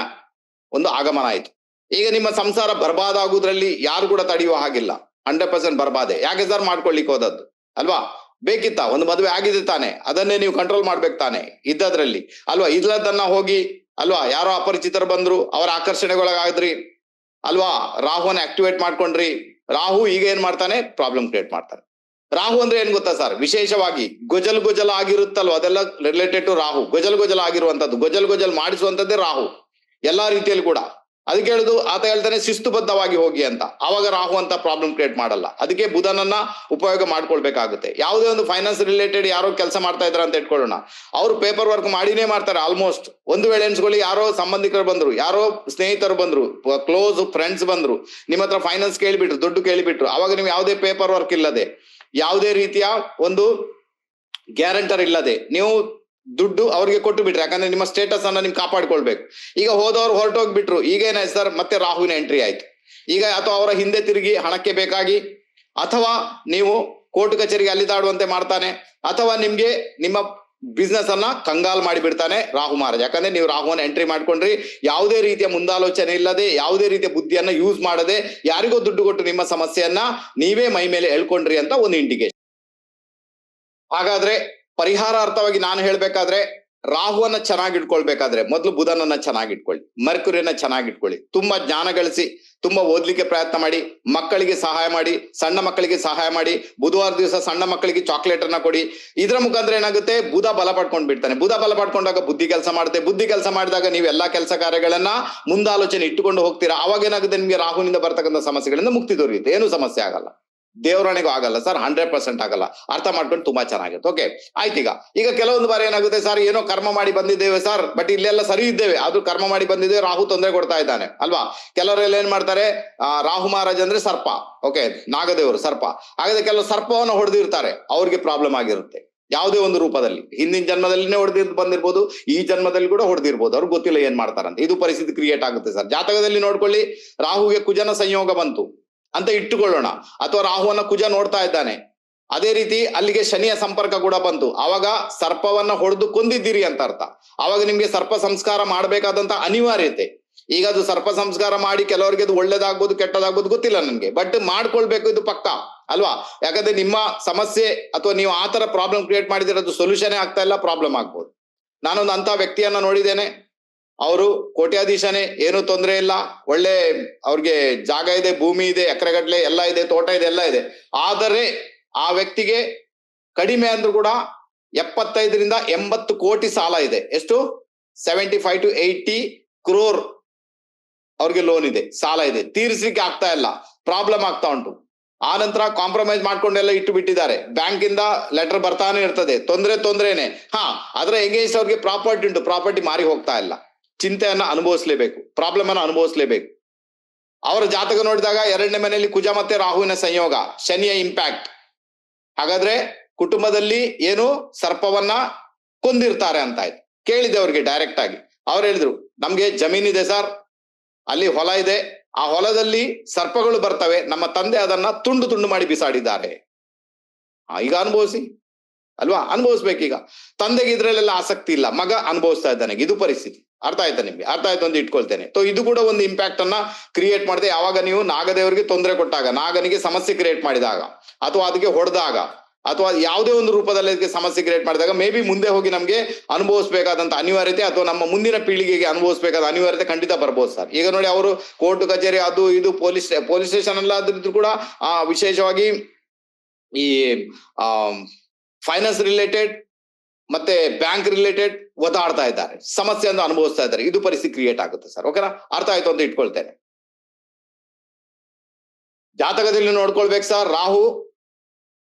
ಒಂದು ಆಗಮನ ಆಯ್ತು. ಈಗ ನಿಮ್ಮ ಸಂಸಾರ ಬರ್ಬಾದ್ ಆಗುದ್ರಲ್ಲಿ ಯಾರು ಕೂಡ ತಡೆಯುವ ಹಾಗಿಲ್ಲ. ಹಂಡ್ರೆಡ್ ಪರ್ಸೆಂಟ್ ಬರಬಾದೆ. ಯಾಕೆ ಸರ್ ಮಾಡ್ಕೊಳ್ಳಿಕ್ಕೆ ಹೋದದ್ದು? ಅಲ್ವಾ? ಬೇಕಿತ್ತ? ಒಂದು ಮದುವೆ ಆಗಿದೆ ತಾನೆ. ಅದನ್ನೇ ನೀವು ಕಂಟ್ರೋಲ್ ಮಾಡ್ಬೇಕು ತಾನೆ ಇದ್ದದ್ರಲ್ಲಿ. ಅಲ್ವಾ? ಇಲ್ಲದನ್ನ ಹೋಗಿ, ಅಲ್ವಾ? ಯಾರೋ ಅಪರಿಚಿತರು ಬಂದ್ರು, ಅವರ ಆಕರ್ಷಣೆಗೊಳಗಾದ್ರಿ. ಅಲ್ವಾ? ರಾಹುನ ಆಕ್ಟಿವೇಟ್ ಮಾಡ್ಕೊಂಡ್ರಿ. ರಾಹು ಈಗ ಏನ್ ಮಾಡ್ತಾನೆ? ಪ್ರಾಬ್ಲಮ್ ಕ್ರಿಯೇಟ್ ಮಾಡ್ತಾನೆ. ರಾಹು ಅಂದ್ರೆ ಏನ್ ಗೊತ್ತಾ ಸರ್? ವಿಶೇಷವಾಗಿ ಗೊಜಲ್ ಗೊಜಲ್ ಆಗಿರುತ್ತಲ್ವ? ಅದೆಲ್ಲ ರಿಲೇಟೆಡ್ ಟು ರಾಹು. ಗೊಜಲ್ ಗೊಜಲ್ ಆಗಿರುವಂತದ್ದು. ಗೊಜಲ್ ಗೊಜಲ್ ಮಾಡಿಸುವಂತದ್ದೇ ರಾಹು. ಎಲ್ಲಾ ರೀತಿಯಲ್ಲಿ ಕೂಡ. ಅದಕ್ಕೆ ಹೇಳುದು, ಆತ ಹೇಳ್ತಾನೆ, ಶಿಸ್ತುಬದ್ಧವಾಗಿ ಹೋಗಿ ಅಂತ. ಅವಾಗ ರಾಹು ಅಂತ ಪ್ರಾಬ್ಲಮ್ ಕ್ರಿಯೇಟ್ ಮಾಡಲ್ಲ. ಅದಕ್ಕೆ ಬುಧನನ್ನ ಉಪಯೋಗ ಮಾಡ್ಕೊಳ್ಬೇಕಾಗುತ್ತೆ. ಯಾವುದೇ ಒಂದು ಫೈನಾನ್ಸ್ ರಿಲೇಟೆಡ್ ಯಾರೋ ಕೆಲಸ ಮಾಡ್ತಾ ಇದ್ರ ಅಂತ ಇಟ್ಕೊಳ್ಳೋಣ. ಅವ್ರು ಪೇಪರ್ ವರ್ಕ್ ಮಾಡಿನೇ ಮಾಡ್ತಾರೆ ಆಲ್ಮೋಸ್ಟ್ ಒಂದು ವೇಳೆ ಎನ್ಸ್ಕೊಳ್ಳಿ ಯಾರೋ ಸಂಬಂಧಿಕರು ಬಂದ್ರು, ಯಾರೋ ಸ್ನೇಹಿತರು ಬಂದ್ರು ಕ್ಲೋಸ್ ಫ್ರೆಂಡ್ಸ್ ಬಂದ್ರು, ನಿಮ್ಮ ಹತ್ರ ಫೈನಾನ್ಸ್ ಕೇಳಿಬಿಟ್ರು, ದುಡ್ಡು ಕೇಳಿಬಿಟ್ರು, ಅವಾಗ ನೀವು ಯಾವುದೇ ಪೇಪರ್ ವರ್ಕ್ ಇಲ್ಲದೆ, ಯಾವುದೇ ರೀತಿಯ ಒಂದು ಗ್ಯಾರಂಟರ್ ಇಲ್ಲದೆ, ನೀವು ದುಡ್ಡು ಅವ್ರಿಗೆ ಕೊಟ್ಟು ಬಿಟ್ರಿ, ಯಾಕಂದ್ರೆ ನಿಮ್ಮ ಸ್ಟೇಟಸ್ ಅನ್ನ ನಿಮ್ ಕಾಪಾಡ್ಕೊಳ್ಬೇಕು. ಈಗ ಹೋದವ್ರು ಹೊರಟೋಗ್ಬಿಟ್ರು, ಈಗ ಏನಾಯ್ತು ಸರ್ ಮತ್ತೆ ರಾಹುವಿನ ಎಂಟ್ರಿ ಆಯ್ತು. ಈಗ ಅಥವಾ ಅವರ ಹಿಂದೆ ತಿರುಗಿ ಹಣಕ್ಕೆ ಬೇಕಾಗಿ, ಅಥವಾ ನೀವು ಕೋರ್ಟ್ ಕಚೇರಿಗೆ ಅಲ್ಲಿದಾಡುವಂತೆ ಮಾಡ್ತಾನೆ, ಅಥವಾ ನಿಮ್ಗೆ ನಿಮ್ಮ ಬಿಸ್ನೆಸ್ ಅನ್ನ ಕಂಗಾಲ್ ಮಾಡಿ ಬಿಡ್ತಾನೆ ರಾಹು ಮಹಾರಾಜ್. ಯಾಕಂದ್ರೆ ನೀವು ರಾಹುವನ್ನ ಎಂಟ್ರಿ ಮಾಡ್ಕೊಂಡ್ರಿ, ಯಾವುದೇ ರೀತಿಯ ಮುಂದಾಲೋಚನೆ ಇಲ್ಲದೆ, ಯಾವುದೇ ರೀತಿಯ ಬುದ್ಧಿಯನ್ನ ಯೂಸ್ ಮಾಡದೆ, ಯಾರಿಗೋ ದುಡ್ಡು ಕೊಟ್ಟು ನಿಮ್ಮ ಸಮಸ್ಯೆಯನ್ನ ನೀವೇ ಮೈ ಮೇಲೆ ಎಳ್ಕೊಂಡ್ರಿ ಅಂತ ಒಂದು ಇಂಡಿಕೇಶನ್ ಹಾಗಾದ್ರೆ ಪರಿಹಾರಾರ್ಥವಾಗಿ ನಾನು ಹೇಳ್ಬೇಕಾದ್ರೆ ರಾಹುವನ್ನ ಚೆನ್ನಾಗಿ ಇಟ್ಕೊಳ್ಬೇಕಾದ್ರೆ ಮೊದಲು ಬುಧನನ್ನ ಚೆನ್ನಾಗಿ ಇಟ್ಕೊಳ್ಳಿ ಮರ್ಕುರಿಯನ್ನ ಚೆನ್ನಾಗಿ ಇಟ್ಕೊಳ್ಳಿ. ತುಂಬಾ ಜ್ಞಾನ ಗಳಿಸಿ, ತುಂಬಾ ಓದ್ಲಿಕ್ಕೆ ಪ್ರಯತ್ನ ಮಾಡಿ, ಮಕ್ಕಳಿಗೆ ಸಹಾಯ ಮಾಡಿ, ಸಣ್ಣ ಮಕ್ಕಳಿಗೆ ಸಹಾಯ ಮಾಡಿ, ಬುಧವಾರ ದಿವಸ ಸಣ್ಣ ಮಕ್ಕಳಿಗೆ ಚಾಕ್ಲೇಟ್ ಅನ್ನ ಕೊಡಿ. ಇದ್ರ ಮುಖಾಂತರ ಏನಾಗುತ್ತೆ? ಬುಧ ಬಲ ಪಡ್ಕೊಂಡು ಬಿಡ್ತಾನೆ. ಬುಧ ಬಲ ಪಡ್ಕೊಂಡಾಗ ಬುದ್ಧಿ ಕೆಲಸ ಮಾಡುತ್ತೆ. ಬುದ್ಧಿ ಕೆಲಸ ಮಾಡಿದಾಗ ನೀವು ಎಲ್ಲಾ ಕೆಲಸ ಕಾರ್ಯಗಳನ್ನ ಮುಂದಾಲೋಚನೆ ಇಟ್ಟುಕೊಂಡು ಹೋಗ್ತೀರಾ? ಅವಾಗ ಏನಾಗುತ್ತೆ? ನಿಮಗೆ ರಾಹುನಿಂದ ಬರ್ತಕ್ಕಂಥ ಸಮಸ್ಯೆಗಳಿಂದ ಮುಕ್ತಿ ದೊರೆಯುತ್ತೆ. ಏನು ಸಮಸ್ಯೆ ಆಗಲ್ಲ. ದೇವರಾಣಿಗೂ ಆಗಲ್ಲ ಸರ್ ಹಂಡ್ರೆಡ್ ಪರ್ಸೆಂಟ್ ಆಗಲ್ಲ. ಅರ್ಥ ಮಾಡ್ಕೊಂಡು ತುಂಬಾ ಚೆನ್ನಾಗಿರುತ್ತೆ ಓಕೆ ಆಯ್ತು ಈಗ. ಈಗ ಕೆಲವೊಂದು ಬಾರಿ ಏನಾಗುತ್ತೆ ಸರ್, ಏನೋ ಕರ್ಮ ಮಾಡಿ ಬಂದಿದ್ದೇವೆ ಸರ್ ಬಟ್ ಇಲ್ಲೆಲ್ಲ ಸರಿ ಇದ್ದೇವೆ. ಆದ್ರೂ ಕರ್ಮ ಮಾಡಿ ಬಂದಿದ್ದೇವೆ ರಾಹು ತೊಂದರೆ ಕೊಡ್ತಾ ಇದ್ದಾನೆ, ಅಲ್ವಾ? ಕೆಲವರೆಲ್ಲ ಏನ್ ಮಾಡ್ತಾರೆ ರಾಹು ಮಹಾರಾಜ್ ಅಂದ್ರೆ ಸರ್ಪ. ಓಕೆ ನಾಗದೇವರು ಸರ್ಪ. ಹಾಗಾದ್ರೆ ಕೆಲವು ಸರ್ಪವನ್ನು ಹೊಡೆದಿರ್ತಾರೆ, ಅವ್ರಿಗೆ ಪ್ರಾಬ್ಲಮ್ ಆಗಿರುತ್ತೆ. ಯಾವುದೇ ಒಂದು ರೂಪದಲ್ಲಿ. ಹಿಂದಿನ ಜನ್ಮದಲ್ಲಿನೇ ಹೊಡೆದಿರ್ ಬಂದಿರ್ಬೋದು, ಈ ಜನ್ಮದಲ್ಲಿ ಕೂಡ ಹೊಡೆದಿರ್ಬೋದು. ಅವ್ರಿಗೆ ಗೊತ್ತಿಲ್ಲ ಏನ್ ಮಾಡ್ತಾರಂತ. ಇದು ಪರಿಸ್ಥಿತಿ ಕ್ರಿಯೇಟ್ ಆಗುತ್ತೆ ಸರ್. ಜಾತಕದಲ್ಲಿ ನೋಡ್ಕೊಳ್ಳಿ, ರಾಹುಗೆ ಕುಜನ ಸಂಯೋಗ ಬಂತು. ಅಂತ ಇಟ್ಟುಕೊಳ್ಳೋಣ. ಅಥವಾ ರಾಹುವನ್ನ ಕುಜ ನೋಡ್ತಾ ಇದ್ದಾನೆ. ಅದೇ ರೀತಿ ಅಲ್ಲಿಗೆ ಶನಿಯ ಸಂಪರ್ಕ ಕೂಡ ಬಂತು. ಆವಾಗ ಸರ್ಪವನ್ನ ಹೊಡೆದು ಕೊಂದಿದ್ದೀರಿ ಅಂತ ಅರ್ಥ. ಆವಾಗ ನಿಮ್ಗೆ ಸರ್ಪ ಸಂಸ್ಕಾರ ಮಾಡಬೇಕಾದಂತ ಅನಿವಾರ್ಯತೆ. ಈಗ ಅದು ಸರ್ಪ ಸಂಸ್ಕಾರ ಮಾಡಿ ಕೆಲವರಿಗೆ ಅದು ಒಳ್ಳೇದಾಗ್ಬೋದು, ಕೆಟ್ಟದಾಗ್ಬೋದು ಗೊತ್ತಿಲ್ಲ ನನ್ಗೆ. ಬಟ್ ಮಾಡ್ಕೊಳ್ಬೇಕು ಇದು ಪಕ್ಕ. ಅಲ್ವಾ? ಯಾಕಂದ್ರೆ ನಿಮ್ಮ ಸಮಸ್ಯೆ ಅಥವಾ ನೀವು ಆ ತರ ಪ್ರಾಬ್ಲಮ್ ಕ್ರಿಯೇಟ್ ಮಾಡಿದ್ರೆ ಅದು ಸೊಲ್ಯೂಷನ್ ಆಗ್ತಾ ಇಲ್ಲ ಪ್ರಾಬ್ಲಮ್ ಆಗ್ಬೋದು. ನಾನೊಂದು ಅಂತ ವ್ಯಕ್ತಿಯನ್ನ ನೋಡಿದ್ದೇನೆ. ಅವರು ಕೋಟ್ಯಾಧೀಶನೇ, ಏನು ತೊಂದರೆ ಇಲ್ಲ. ಒಳ್ಳೆ ಅವ್ರಿಗೆ ಜಾಗ ಇದೆ, ಭೂಮಿ ಇದೆ, ಎಕರೆಗಟ್ಟಲೆ ಎಲ್ಲ ಇದೆ, ತೋಟ ಇದೆ, ಎಲ್ಲ ಇದೆ. ಆದರೆ ಆ ವ್ಯಕ್ತಿಗೆ ಕಡಿಮೆ ಅಂದ್ರೂ ಕೂಡ ಎಪ್ಪತ್ತೈದರಿಂದ ಎಂಬತ್ತು ಕೋಟಿ ಸಾಲ ಇದೆ. ಎಷ್ಟು? Seventy five to eighty crore ಅವ್ರಿಗೆ ಲೋನ್ ಇದೆ, ಸಾಲ ಇದೆ. ತೀರಿಸ್ಲಿಕ್ಕೆ ಆಗ್ತಾ ಇಲ್ಲ ಪ್ರಾಬ್ಲಮ್ ಆಗ್ತಾ ಉಂಟು. ಆ ನಂತರ ಕಾಂಪ್ರಮೈಸ್ ಮಾಡ್ಕೊಂಡೆಲ್ಲ ಇಟ್ಟು ಬಿಟ್ಟಿದ್ದಾರೆ. ಬ್ಯಾಂಕ್ ಇಂದ ಲೆಟರ್ ಬರ್ತಾನೆ ಇರ್ತದೆ, ತೊಂದ್ರೆ ತೊಂದ್ರೆನೆ. ಹಾ, ಆದ್ರೆ ಎಂಗೇಜ್ ಅವ್ರಿಗೆ ಪ್ರಾಪರ್ಟಿ ಉಂಟು ಪ್ರಾಪರ್ಟಿ ಮಾರಿ ಹೋಗ್ತಾ ಇಲ್ಲ. ಚಿಂತೆಯನ್ನ ಅನುಭವಿಸ್ಲೇಬೇಕು ಪ್ರಾಬ್ಲಮ್ ಅನ್ನು ಅನುಭವಿಸ್ಲೇಬೇಕು. ಅವರ ಜಾತಕ ನೋಡಿದಾಗ ಎರಡನೇ ಮನೆಯಲ್ಲಿ ಕುಜ ಮತ್ತೆ ರಾಹುವಿನ ಸಂಯೋಗ, ಶನಿಯ ಇಂಪ್ಯಾಕ್ಟ್ ಹಾಗಾದ್ರೆ ಕುಟುಂಬದಲ್ಲಿ ಏನು ಸರ್ಪವನ್ನ ಕೊಂದಿರ್ತಾರೆ ಅಂತ ಆಯ್ತು. ಕೇಳಿದೆ ಅವ್ರಿಗೆ ಡೈರೆಕ್ಟ್ ಆಗಿ. ಅವ್ರು ಹೇಳಿದ್ರು, ನಮ್ಗೆ ಜಮೀನಿದೆ ಸರ್, ಅಲ್ಲಿ ಹೊಲ ಇದೆ. ಆ ಹೊಲದಲ್ಲಿ ಸರ್ಪಗಳು ಬರ್ತವೆ. ನಮ್ಮ ತಂದೆ ಅದನ್ನ ತುಂಡು ತುಂಡು ಮಾಡಿ ಬಿಸಾಡಿದ್ದಾರೆ. ಈಗ ಅನುಭವಿಸಿ. ಅಲ್ವಾ? ಅನುಭವಿಸ್ಬೇಕೀಗ. ತಂದೆಗೆ ಇದ್ರಲ್ಲೆಲ್ಲ ಆಸಕ್ತಿ ಇಲ್ಲ. ಮಗ ಅನುಭವಿಸ್ತಾ ಇದ್ದಾನೆ. ಇದು ಪರಿಸ್ಥಿತಿ. ಅರ್ಥ ಆಯ್ತಾ ನಿಮ್ಗೆ? ಅರ್ಥ ಆಯ್ತು ಅಂತ ಇಟ್ಕೊಳ್ತೇನೆ. ಸೊ ಇದು ಕೂಡ ಒಂದು ಇಂಪ್ಯಾಕ್ಟ್ ಅನ್ನ ಕ್ರಿಯೇಟ್ ಮಾಡಿದೆ. ಯಾವಾಗ ನೀವು ನಾಗದೇವರಿಗೆ ತೊಂದರೆ ಕೊಟ್ಟಾಗ, ನಾಗನಿಗೆ ಸಮಸ್ಯೆ ಕ್ರಿಯೇಟ್ ಮಾಡಿದಾಗ, ಅಥವಾ ಅದಕ್ಕೆ ಹೊಡೆದಾಗ, ಅಥವಾ ಯಾವುದೇ ಒಂದು ರೂಪದಲ್ಲಿ ಅದಕ್ಕೆ ಸಮಸ್ಯೆ ಕ್ರಿಯೇಟ್ ಮಾಡಿದಾಗ ಮೇ ಬಿ ಮುಂದೆ ಹೋಗಿ ನಮಗೆ ಅನುಭವಿಸಬೇಕಾದಂತ ಅನಿವಾರ್ಯತೆ, ಅಥವಾ ನಮ್ಮ ಮುಂದಿನ ಪೀಳಿಗೆಗೆ ಅನುಭವಿಸಬೇಕಾದ ಅನಿವಾರ್ಯತೆ ಖಂಡಿತ ಬರ್ಬೋದು ಸರ್. ಈಗ ನೋಡಿ ಅವರು ಕೋರ್ಟ್ ಕಚೇರಿ ಅದು ಇದು ಪೊಲೀಸ್ ಪೊಲೀಸ್ ಸ್ಟೇಷನ್ ಎಲ್ಲ ಅದ್ರದ್ದು ಕೂಡ, ಆ ವಿಶೇಷವಾಗಿ ಈ ಫೈನಾನ್ಸ್ ರಿಲೇಟೆಡ್ ಮತ್ತೆ ಬ್ಯಾಂಕ್ ರಿಲೇಟೆಡ್ ಒದಾಡ್ತಾ ಇದ್ದಾರೆ. ಸಮಸ್ಯೆಯನ್ನು ಅನುಭವಿಸ್ತಾ ಇದ್ದಾರೆ. ಇದು ಪರಿಸ್ಥಿತಿ ಕ್ರಿಯೇಟ್ ಆಗುತ್ತೆ ಸರ್ ಓಕೆನಾ ಅರ್ಥ ಆಯ್ತು ಅಂತ ಇಟ್ಕೊಳ್ತೇನೆ. ಜಾತಕದಲ್ಲಿ ನೋಡ್ಕೊಳ್ಬೇಕು ಸರ್ ರಾಹು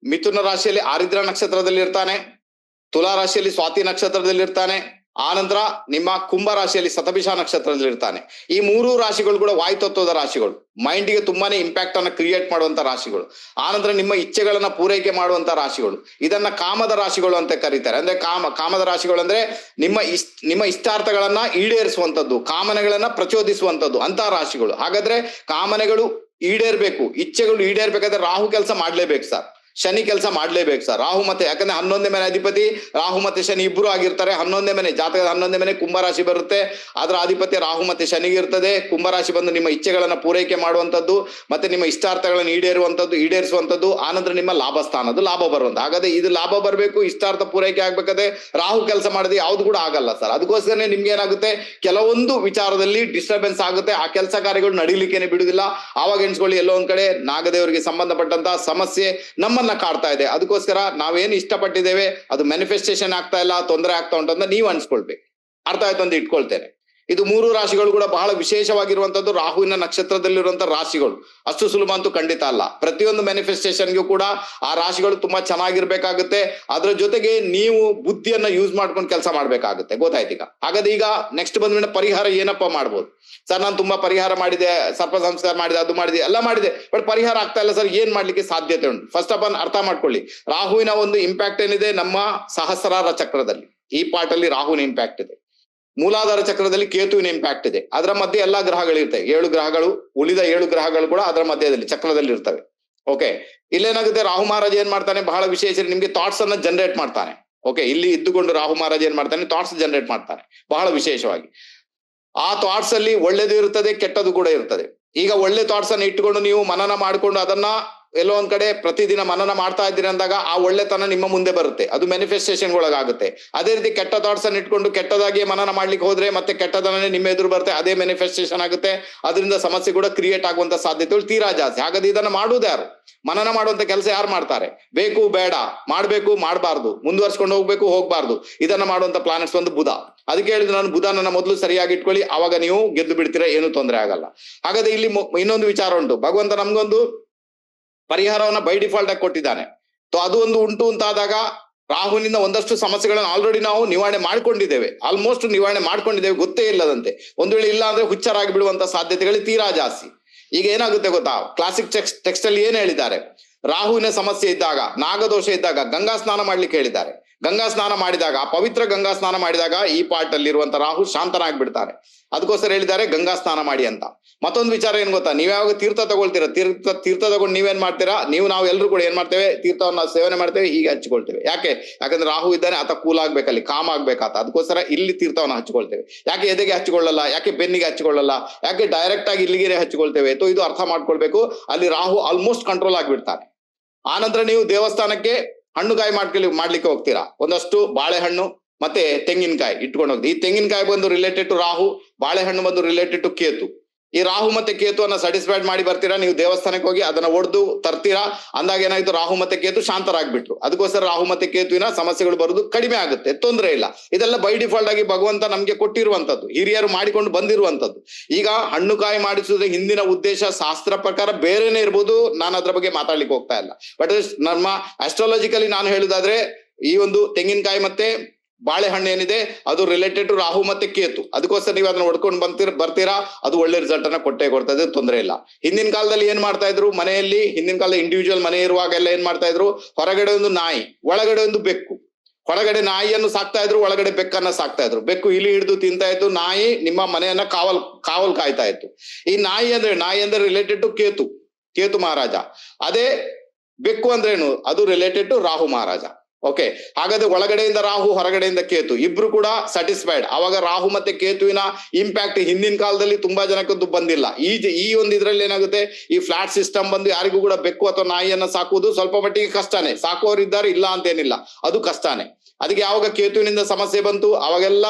ಮಿಥುನ ರಾಶಿಯಲ್ಲಿ ಆರಿದ್ರ ನಕ್ಷತ್ರದಲ್ಲಿ ಇರ್ತಾನೆ ತುಲಾ ರಾಶಿಯಲ್ಲಿ ಸ್ವಾತಿ ನಕ್ಷತ್ರದಲ್ಲಿ ಇರ್ತಾನೆ ಆ ನಂತರ ನಿಮ್ಮ ಕುಂಭ ರಾಶಿಯಲ್ಲಿ ಸತಭಿಷ ನಕ್ಷತ್ರದಲ್ಲಿ ಇರ್ತಾನೆ. ಈ ಮೂರು ರಾಶಿಗಳು ಕೂಡ ವಾಯುತತ್ವದ ರಾಶಿಗಳು. ಮೈಂಡ್ಗೆ ತುಂಬಾನೇ ಇಂಪ್ಯಾಕ್ಟ್ ಅನ್ನ ಕ್ರಿಯೇಟ್ ಮಾಡುವಂತ ರಾಶಿಗಳು. ಆನಂತರ ನಿಮ್ಮ ಇಚ್ಛೆಗಳನ್ನ ಪೂರೈಕೆ ಮಾಡುವಂತ ರಾಶಿಗಳು. ಇದನ್ನ ಕಾಮದ ರಾಶಿಗಳು ಅಂತ ಕರೀತಾರೆ. ಅಂದ್ರೆ ಕಾಮ, ಕಾಮದ ರಾಶಿಗಳು ಅಂದ್ರೆ ನಿಮ್ಮ ಇಷ್ಟ ನಿಮ್ಮ ಇಷ್ಟಾರ್ಥಗಳನ್ನ ಈಡೇರಿಸುವಂತದ್ದು ಕಾಮನೆಗಳನ್ನ ಪ್ರಚೋದಿಸುವಂತದ್ದು ಅಂತ ರಾಶಿಗಳು. ಹಾಗಾದ್ರೆ ಕಾಮನೆಗಳು ಈಡೇರ್ಬೇಕು, ಇಚ್ಛೆಗಳು ಈಡೇರ್ಬೇಕಾದ್ರೆ ರಾಹು ಕೆಲಸ ಮಾಡ್ಲೇಬೇಕು ಸರ್. ಶನಿ ಕೆಲಸ ಮಾಡಲೇಬೇಕು ಸರ್. ರಾಹು ಮತ್ತೆ, ಯಾಕಂದ್ರೆ ಹನ್ನೊಂದನೇ ಮನೆ ಅಧಿಪತಿ, ರಾಹು ಮತ್ತೆ ಶನಿ ಇಬ್ಬರು ಆಗಿರ್ತಾರೆ. ಹನ್ನೊಂದನೇ ಮನೆ, ಜಾತಕದ ಹನ್ನೊಂದೇ ಮನೆ ಕುಂಭರಾಶಿ ಬರುತ್ತೆ. ಅದರ ಅಧಿಪತಿ ರಾಹು ಮತ್ತೆ ಶನಿಗಿರ್ತದೆ ಕುಂಭರಾಶಿ ಬಂದು ನಿಮ್ಮ ಇಚ್ಛೆಗಳನ್ನ ಪೂರೈಕೆ ಮಾಡುವಂತದ್ದು ಮತ್ತೆ ನಿಮ್ಮ ಇಷ್ಟಾರ್ಥಗಳನ್ನ ಈಡೇರುವಂತದ್ದು ಈಡೇರಿಸುವಂತದ್ದು ಆನಂತರ ನಿಮ್ಮ ಲಾಭ ಸ್ಥಾನದ್ದು ಲಾಭ ಬರುವಂತ ಹಾಗಾದ್ರೆ ಇದು ಲಾಭ ಬರಬೇಕು, ಇಷ್ಟಾರ್ಥ ಪೂರೈಕೆ ಆಗ್ಬೇಕಾದ್ರೆ ರಾಹು ಕೆಲಸ ಮಾಡಿದ್ರೆ ಯಾವ್ದು ಕೂಡ ಆಗಲ್ಲ ಸರ್. ಅದಕ್ಕೋಸ್ಕರನೇ ನಿಮ್ಗೆ ಏನಾಗುತ್ತೆ, ಕೆಲವೊಂದು ವಿಚಾರದಲ್ಲಿ ಡಿಸ್ಟರ್ಬೆನ್ಸ್ ಆಗುತ್ತೆ. ಆ ಕೆಲಸ ಕಾರ್ಯಗಳು ನಡೀಲಿಕ್ಕೆ ಬಿಡುದಿಲ್ಲ ಆವಾಗ ಎಣಿಸ್ಕೊಳ್ಳಿ ಎಲ್ಲೋ ಒಂದ್ ಕಡೆ ನಾಗದೇವರಿಗೆ ಸಂಬಂಧಪಟ್ಟಂತ ಸಮಸ್ಯೆ ನಮ್ಮನ್ನ ಕಾಡ್ತಾ ಇದೆ. ಅದಕ್ಕೋಸ್ಕರ ನಾವೇನು ಇಷ್ಟಪಟ್ಟಿದ್ದೇವೆ, ಅದು ಮ್ಯಾನಿಫೆಸ್ಟೇಷನ್ ಆಗ್ತಾ ಇಲ್ಲ, ತೊಂದರೆ ಆಗ್ತಾ ಉಂಟು ಅಂತ ನೀವು ಅನ್ಸ್ಕೊಳ್ಬೇಕು. ಅರ್ಥ ಆಯ್ತು ಅಂತ ಇಟ್ಕೊಳ್ತೇನೆ. ಇದು ಮೂರು ರಾಶಿಗಳು ಕೂಡ ಬಹಳ ವಿಶೇಷವಾಗಿರುವಂತದ್ದು ರಾಹುವಿನ ನಕ್ಷತ್ರದಲ್ಲಿರುವಂತಹ ರಾಶಿಗಳು. ಅಷ್ಟು ಸುಲಭ ಅಂತೂ ಖಂಡಿತ ಅಲ್ಲ. ಪ್ರತಿಯೊಂದು ಮ್ಯಾನಿಫೆಸ್ಟೇಷನ್ಗೂ ಕೂಡ ಆ ರಾಶಿಗಳು ತುಂಬಾ ಚೆನ್ನಾಗಿರ್ಬೇಕಾಗುತ್ತೆ. ಅದ್ರ ಜೊತೆಗೆ ನೀವು ಬುದ್ಧಿಯನ್ನ ಯೂಸ್ ಮಾಡ್ಕೊಂಡು ಕೆಲಸ ಮಾಡ್ಬೇಕಾಗುತ್ತೆ. ಗೊತ್ತಾಯ್ತು ಈಗ. ಹಾಗಾದ್ರೆ ಈಗ ನೆಕ್ಸ್ಟ್ ಬಂದ್ಮೇಲೆ ಪರಿಹಾರ ಏನಪ್ಪ ಮಾಡ್ಬೋದು? ಸರ್, ನಾನು ತುಂಬಾ ಪರಿಹಾರ ಮಾಡಿದೆ, ಸರ್ಪ ಸಂಸ್ಕಾರ ಮಾಡಿದೆ, ಅದು ಮಾಡಿದೆ, ಎಲ್ಲ ಮಾಡಿದೆ. ಬಟ್ ಪರಿಹಾರ ಆಗ್ತಾ ಇಲ್ಲ ಸರ್, ಏನ್ ಮಾಡ್ಲಿಕ್ಕೆ ಸಾಧ್ಯತೆ ಉಂಟು? ಫಸ್ಟ್ ಆಫ್ ಆಲ್ ಅರ್ಥ ಮಾಡ್ಕೊಳ್ಳಿ. ರಾಹುವಿನ ಒಂದು ಇಂಪ್ಯಾಕ್ಟ್ ಏನಿದೆ ನಮ್ಮ ಸಹಸ್ರಾರ ಚಕ್ರದಲ್ಲಿ. ಈ ಪಾರ್ಟ್ ಅಲ್ಲಿ ರಾಹುವಿನ ಇಂಪ್ಯಾಕ್ಟ್ ಇದೆ. ಮೂಲಾಧಾರ ಚಕ್ರದಲ್ಲಿ ಕೇತುವಿನ ಇಂಪ್ಯಾಕ್ಟ್ ಇದೆ. ಅದರ ಮಧ್ಯೆ ಎಲ್ಲಾ ಗ್ರಹಗಳಿರ್ತವೆ ಏಳು ಗ್ರಹಗಳು, ಉಳಿದ ಏಳು ಗ್ರಹಗಳು ಕೂಡ ಅದರ ಮಧ್ಯದಲ್ಲಿ, ಚಕ್ರದಲ್ಲಿ ಇರ್ತವೆ. ಓಕೆ ಇಲ್ಲೇನಾಗುತ್ತೆ? ರಾಹು ಮಹಾರಾಜ ಏನ್ ಮಾಡ್ತಾನೆ? ಬಹಳ ವಿಶೇಷ ನಿಮ್ಗೆ ಥಾಟ್ಸ್ ಅನ್ನ ಜನರೇಟ್ ಮಾಡ್ತಾನೆ. ಓಕೆ ಇಲ್ಲಿ ಇದ್ದುಕೊಂಡು ರಾಹು ಮಹಾರಾಜ ಏನ್ ಮಾಡ್ತಾನೆ? ಥಾಟ್ಸ್ ಜನರೇಟ್ ಮಾಡ್ತಾನೆ. ಬಹಳ ವಿಶೇಷವಾಗಿ. ಆ ಥಾಟ್ಸ್ ಅಲ್ಲಿ ಒಳ್ಳೇದು ಇರ್ತದೆ, ಕೆಟ್ಟದು ಕೂಡ ಇರ್ತದೆ. ಈಗ ಒಳ್ಳೆ ಥಾಟ್ಸ್ ಅನ್ನ ಇಟ್ಟುಕೊಂಡು ನೀವು ಮನನ ಮಾಡಿಕೊಂಡು ಅದನ್ನ ಎಲ್ಲೋ ಒಂದ್ ಕಡೆ ಪ್ರತಿದಿನ ಮನನ ಮಾಡ್ತಾ ಇದ್ದೀರಿ ಅಂದಾಗ ಆ ಒಳ್ಳೆತನ ನಿಮ್ಮ ಮುಂದೆ ಬರುತ್ತೆ. ಅದು ಮ್ಯಾನಿಫೆಸ್ಟೇಷನ್ ಒಳಗಾಗುತ್ತೆ ಅದೇ ರೀತಿ ಕೆಟ್ಟ ಥಾಟ್ಸ್ ಅನ್ನ ಇಟ್ಕೊಂಡು ಕೆಟ್ಟದಾಗಿ ಮನನ ಮಾಡ್ಲಿಕ್ಕೆ ಹೋದ್ರೆ ಮತ್ತೆ ಕೆಟ್ಟದನ್ನೇ ನಿಮ್ಮ ಎದುರು ಬರುತ್ತೆ, ಅದೇ ಮ್ಯಾನಿಫೆಸ್ಟೇಷನ್ ಆಗುತ್ತೆ. ಅದರಿಂದ ಸಮಸ್ಯೆ ಕೂಡ ಕ್ರಿಯೇಟ್ ಆಗುವಂತ ಸಾಧ್ಯತೆಗಳು ತೀರಾ ಜಾಸ್ತಿ. ಹಾಗಾದ್ರೆ ಇದನ್ನ ಮಾಡುವುದು ಯಾರು? ಮನನ ಮಾಡುವಂತ ಕೆಲಸ ಯಾರು ಮಾಡ್ತಾರೆ? ಬೇಕು, ಬೇಡ. ಮಾಡ್ಬೇಕು, ಮಾಡಬಾರ್ದು. ಮುಂದುವರ್ಸ್ಕೊಂಡು ಹೋಗ್ಬೇಕು, ಹೋಗ್ಬಾರ್ದು. ಇದನ್ನ ಮಾಡುವಂತ ಪ್ಲಾನೆಟ್ಸ್ ಒಂದು ಬುಧ. ಅದಕ್ಕೆ ಹೇಳಿದ್ರೆ ನಾನು ಬುಧನನ್ನ ಮೊದಲು ಸರಿಯಾಗಿ ಇಟ್ಕೊಳ್ಳಿ, ಅವಾಗ ನೀವು ಗೆದ್ದು ಬಿಡ್ತೀರಾ, ಏನು ತೊಂದರೆ ಆಗಲ್ಲ. ಹಾಗಾದ್ರೆ ಇಲ್ಲಿ ಇನ್ನೊಂದು ವಿಚಾರ ಉಂಟು. ಭಗವಂತ ನಮ್ಗೊಂದು ಪರಿಹಾರವನ್ನ ಬೈ ಡಿಫಾಲ್ಟ್ ಆಗಿ ಕೊಟ್ಟಿದ್ದಾನೆ. ಅದು ಒಂದು ಉಂಟು ಅಂತಾದಾಗ ರಾಹುನಿಂದ ಒಂದಷ್ಟು ಸಮಸ್ಯೆಗಳನ್ನು ಆಲ್ರೆಡಿ ನಾವು ನಿವಾರಣೆ ಮಾಡ್ಕೊಂಡಿದ್ದೇವೆ. ಆಲ್ಮೋಸ್ಟ್ ನಿವಾರಣೆ ಮಾಡ್ಕೊಂಡಿದ್ದೇವೆ, ಗೊತ್ತೇ ಇಲ್ಲದಂತೆ. ಒಂದು ವೇಳೆ ಇಲ್ಲ ಅಂದ್ರೆ ಹುಚ್ಚರಾಗಿ ಬಿಡುವಂತ ಸಾಧ್ಯತೆಗಳು ತೀರಾ ಜಾಸ್ತಿ. ಈಗ ಏನಾಗುತ್ತೆ ಗೊತ್ತಾ? ಕ್ಲಾಸಿಕ್ ಟೆಕ್ಸ್ಟ್ ಅಲ್ಲಿ ಏನ್ ಹೇಳಿದ್ದಾರೆ? ರಾಹುವಿನ ಸಮಸ್ಯೆ ಇದ್ದಾಗ, ನಾಗದೋಷ ಇದ್ದಾಗ ಗಂಗಾ ಸ್ನಾನ ಮಾಡ್ಲಿಕ್ಕೆ ಹೇಳಿದ್ದಾರೆ. ಗಂಗಾ ಸ್ನಾನ ಮಾಡಿದಾಗ, ಆ ಪವಿತ್ರ ಗಂಗಾ ಸ್ನಾನ ಮಾಡಿದಾಗ ಈ ಪಾರ್ಟ್ ಅಲ್ಲಿರುವಂತ ರಾಹು ಶಾಂತನಾಗ್ಬಿಡ್ತಾರೆ ಅದಕ್ಕೋಸ್ಕರ ಹೇಳಿದ್ದಾರೆ, ಗಂಗಾ ಸ್ನಾನ ಮಾಡಿ ಅಂತ. ಮತ್ತೊಂದು ವಿಚಾರ ಏನ್ ಗೊತ್ತಾ? ನೀವು ಯಾವಾಗ ತೀರ್ಥ ತಗೊಳ್ತೀರಾ? ತೀರ್ಥ ತೀರ್ಥ ತಗೊಂಡು ನೀವೇನ್ ಮಾಡ್ತೀರಾ? ನೀವು ನಾವು ಎಲ್ಲರೂ ಕೂಡ ಏನ್ ಮಾಡ್ತೇವೆ? ತೀರ್ಥವನ್ನ ಸೇವನೆ ಮಾಡ್ತೇವೆ, ಹೀಗೆ ಹಚ್ಕೊಳ್ತೇವೆ. ಯಾಕೆ? ಯಾಕಂದ್ರೆ ರಾಹು ಇದ್ದಾನೆ, ಆತ ಕೂಲ್ ಆಗ್ಬೇಕಲ್ಲಿ, ಕಾಮ್ ಆಗ್ಬೇಕಾತ. ಅದಕ್ಕೋಸ್ಕರ ಇಲ್ಲಿ ತೀರ್ಥವನ್ನ ಹಚ್ಕೊಳ್ತೇವೆ. ಯಾಕೆ ಎದೆಗೆ ಹಚ್ಕೊಳ್ಳಲ್ಲ? ಯಾಕೆ ಬೆನ್ನಿಗೆ ಹಚ್ಕೊಳ್ಳಲ್ಲ? ಯಾಕೆ ಡೈರೆಕ್ಟ್ ಆಗಿ ಇಲ್ಲಿಗೆ ಹಚ್ಕೊಳ್ತೇವೆ? ಇದು ಅರ್ಥ ಮಾಡ್ಕೊಳ್ಬೇಕು. ಅಲ್ಲಿ ರಾಹು ಆಲ್ಮೋಸ್ಟ್ ಕಂಟ್ರೋಲ್ ಆಗ್ಬಿಡ್ತಾನೆ. ಆನಂತರ ನೀವು ದೇವಸ್ಥಾನಕ್ಕೆ ಹಣ್ಣುಗಾಯಿ ಮಾಡ್ಕೊಳ್ಳಿ ಮಾಡ್ಲಿಕ್ಕೆ ಹೋಗ್ತೀರಾ? ಒಂದಷ್ಟು ಬಾಳೆಹಣ್ಣು ಮತ್ತೆ ತೆಂಗಿನಕಾಯಿ ಇಟ್ಕೊಂಡು ಹೋಗ್ತೀವಿ ಈ ತೆಂಗಿನಕಾಯಿ ಬಂದು ರಿಲೇಟೆಡ್ ಟು ರಾಹು, ಬಾಳೆಹಣ್ಣು ಬಂದು ರಿಲೇಟೆಡ್ ಟು ಕೇತು. ಈ ರಾಹು ಮತ್ತೆ ಕೇತುವನ್ನ ಸ್ಯಾಟಿಸ್ಫೈಡ್ ಮಾಡಿ ಬರ್ತೀರಾ? ನೀವು ದೇವಸ್ಥಾನಕ್ಕೆ ಹೋಗಿ ಅದನ್ನ ಒಡೆದು ತರ್ತೀರಾ? ಅಂದಾಗ ಏನಾಯ್ತು? ರಾಹು ಮತ್ತೆ ಕೇತು ಶಾಂತರಾಗ್ಬಿಟ್ರು. ಅದಕ್ಕೋಸ್ಕರ ರಾಹು ಮತ್ತೆ ಕೇತುವಿನ ಸಮಸ್ಯೆಗಳು ಬರೋದು ಕಡಿಮೆ ಆಗುತ್ತೆ. ತೊಂದರೆ ಇಲ್ಲ. ಇದೆಲ್ಲ ಬೈ ಡಿಫಾಲ್ಟ್ ಆಗಿ ಭಗವಂತ ನಮ್ಗೆ ಕೊಟ್ಟಿರುವಂತದ್ದು ಹಿರಿಯರು ಮಾಡಿಕೊಂಡು ಬಂದಿರುವಂತದ್ದು ಈಗ ಹಣ್ಣು ಕಾಯಿ ಮಾಡಿಸುವುದ್ರ ಹಿಂದಿನ ಉದ್ದೇಶ, ಶಾಸ್ತ್ರ ಪ್ರಕಾರ ಬೇರೆನೆ ಇರ್ಬೋದು. ನಾನು ಅದ್ರ ಬಗ್ಗೆ ಮಾತಾಡ್ಲಿಕ್ಕೆ ಹೋಗ್ತಾ ಇಲ್ಲ. ಬಟ್ ನಮ್ಮ ಅಸ್ಟ್ರಾಲಜಿಕಲಿ ನಾನು ಹೇಳುದಾದ್ರೆ ಈ ಒಂದು ತೆಂಗಿನಕಾಯಿ ಮತ್ತೆ ಬಾಳೆಹಣ್ಣು ಏನಿದೆ, ಅದು ರಿಲೇಟೆಡ್ ಟು ರಾಹು ಮತ್ತೆ ಕೇತು. ಅದಕ್ಕೋಸ್ಕರ ನೀವು ಅದನ್ನ ಹೊಡ್ಕೊಂಡು ಬಂತೀರ, ಬರ್ತೀರಾ? ಅದು ಒಳ್ಳೆ ರಿಸಲ್ಟ್ ಅನ್ನ ಕೊಟ್ಟೆ ಕೊಡ್ತದೆ ತೊಂದರೆ ಇಲ್ಲ. ಹಿಂದಿನ ಕಾಲದಲ್ಲಿ ಏನ್ ಮಾಡ್ತಾ ಇದ್ರು? ಮನೆಯಲ್ಲಿ, ಹಿಂದಿನ ಕಾಲದ ಇಂಡಿವಿಜುವಲ್ ಮನೆ ಇರುವಾಗ ಎಲ್ಲ ಏನ್ ಮಾಡ್ತಾ ಇದ್ರು? ಹೊರಗಡೆ ಒಂದು ನಾಯಿ, ಒಳಗಡೆ ಒಂದು ಬೆಕ್ಕು. ಹೊರಗಡೆ ನಾಯಿಯನ್ನು ಸಾಕ್ತಾ ಇದ್ರು, ಒಳಗಡೆ ಬೆಕ್ಕನ್ನ ಸಾಕ್ತಾ ಇದ್ರು. ಬೆಕ್ಕು ಇಲಿ ಹಿಡಿದು ತಿಂತಾ ಇತ್ತು, ನಾಯಿ ನಿಮ್ಮ ಮನೆಯನ್ನ ಕಾವಲ್ ಕಾವಲ್ ಕಾಯ್ತಾ ಇತ್ತು. ಈ ನಾಯಿ ಅಂದ್ರೆ ನಾಯಿ ಅಂದ್ರೆ ರಿಲೇಟೆಡ್ ಟು ಕೇತು ಕೇತು ಮಹಾರಾಜ. ಅದೇ ಬೆಕ್ಕು ಅಂದ್ರೇನು ಅದು related to Rahu Maharaja. Okay ಹಾಗಾದ್ರೆ ಒಳಗಡೆಯಿಂದ ರಾಹು, ಹೊರಗಡೆಯಿಂದ ಕೇತು. ಇಬ್ರು ಕೂಡ ಸ್ಯಾಟಿಸ್ಫೈಡ್ ಅವಾಗ ರಾಹು ಮತ್ತೆ ಕೇತುವಿನ ಇಂಪ್ಯಾಕ್ಟ್ ಹಿಂದಿನ ಕಾಲದಲ್ಲಿ ತುಂಬಾ ಜನಕ್ಕದ್ದು ಬಂದಿಲ್ಲ. ಈ ಈ ಒಂದು ಇದ್ರಲ್ಲಿ ಏನಾಗುತ್ತೆ? ಈ ಫ್ಲಾಟ್ ಸಿಸ್ಟಮ್ ಬಂದು ಯಾರಿಗೂ ಕೂಡ ಬೆಕ್ಕು ಅಥವಾ ನಾಯಿಯನ್ನ ಸಾಕುವುದು ಸ್ವಲ್ಪ ಮಟ್ಟಿಗೆ ಕಷ್ಟನೇ. ಸಾಕುವವರು ಇದ್ದಾರೆ, ಇಲ್ಲ ಅಂತೇನಿಲ್ಲ. ಅದು ಕಷ್ಟನೇ. ಅದಕ್ಕೆ ಯಾವಾಗ ಕೇತುವಿನಿಂದ ಸಮಸ್ಯೆ ಬಂತು? ಅವಾಗೆಲ್ಲ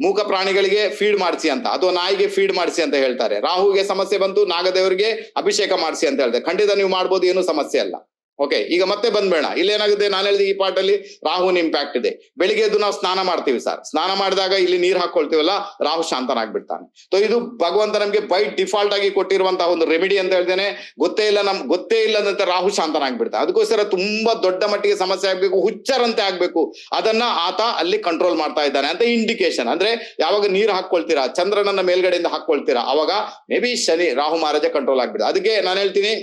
ಮೂಕ ಪ್ರಾಣಿಗಳಿಗೆ ಫೀಡ್ ಮಾಡಿಸಿ ಅಂತ, ಅಥವಾ ನಾಯಿಗೆ ಫೀಡ್ ಮಾಡಿಸಿ ಅಂತ ಹೇಳ್ತಾರೆ. ರಾಹುಗೆ ಸಮಸ್ಯೆ ಬಂತು, ನಾಗದೇವರಿಗೆ ಅಭಿಷೇಕ ಮಾಡಿಸಿ ಅಂತ ಹೇಳ್ತಾರೆ. ಖಂಡಿತ ನೀವು ಮಾಡ್ಬೋದು, ಏನು ಸಮಸ್ಯೆ ಅಲ್ಲ. ಓಕೆ ಈಗ ಮತ್ತೆ ಬಂದ್ಬೇಡ ಇಲ್ಲಿ ಏನಾಗುತ್ತೆ ನಾನು ಹೇಳಿದ ಈ ಅಲ್ಲಿ ರಾಹುನ ಇಂಪ್ಯಾಕ್ಟ್ ಇದೆ. ಬೆಳಿಗ್ಗೆ ಎದ್ದು ನಾವು ಸ್ನಾನ ಮಾಡ್ತೀವಿ ಸರ್ ಸ್ನಾನ ಮಾಡಿದಾಗ ಇಲ್ಲಿ ನೀರು ಹಾಕೊಳ್ತೀವಲ್ಲ, ರಾಹು ಶಾಂತನಾಗ್ಬಿಡ್ತಾನೆ. ಸೊ ಇದು ಭಗವಂತ ನಮ್ಗೆ ಬೈ ಡಿಫಾಲ್ಟ್ ಆಗಿ ಕೊಟ್ಟಿರುವಂತಹ ಒಂದು ರೆಮಿಡಿ ಅಂತ ಹೇಳ್ತೇನೆ. ಗೊತ್ತೇ ಇಲ್ಲ ನಮ್, ಗೊತ್ತೇ ಇಲ್ಲದಂತೆ ರಾಹು ಶಾಂತನಾಗ್ಬಿಡ್ತಾನೆ. ಅದಕ್ಕೋಸ್ಕರ ತುಂಬಾ ದೊಡ್ಡ ಮಟ್ಟಿಗೆ ಸಮಸ್ಯೆ ಆಗ್ಬೇಕು, ಹುಚ್ಚರಂತೆ ಆಗ್ಬೇಕು. ಅದನ್ನ ಆತ ಅಲ್ಲಿ ಕಂಟ್ರೋಲ್ ಮಾಡ್ತಾ ಇದ್ದಾನೆ ಅಂತ ಇಂಡಿಕೇಶನ್ ಅಂದ್ರೆ ಯಾವಾಗ ನೀರು ಹಾಕೊಳ್ತೀರಾ, ಚಂದ್ರನನ್ನ ಮೇಲ್ಗಡೆಯಿಂದ ಹಾಕೊಳ್ತೀರಾ, ಅವಾಗ may be Shani, Rahu Maharaja control ಆಗ್ಬಿಡ್ತಾರೆ. ಅದಕ್ಕೆ ನಾನು ಹೇಳ್ತೀನಿ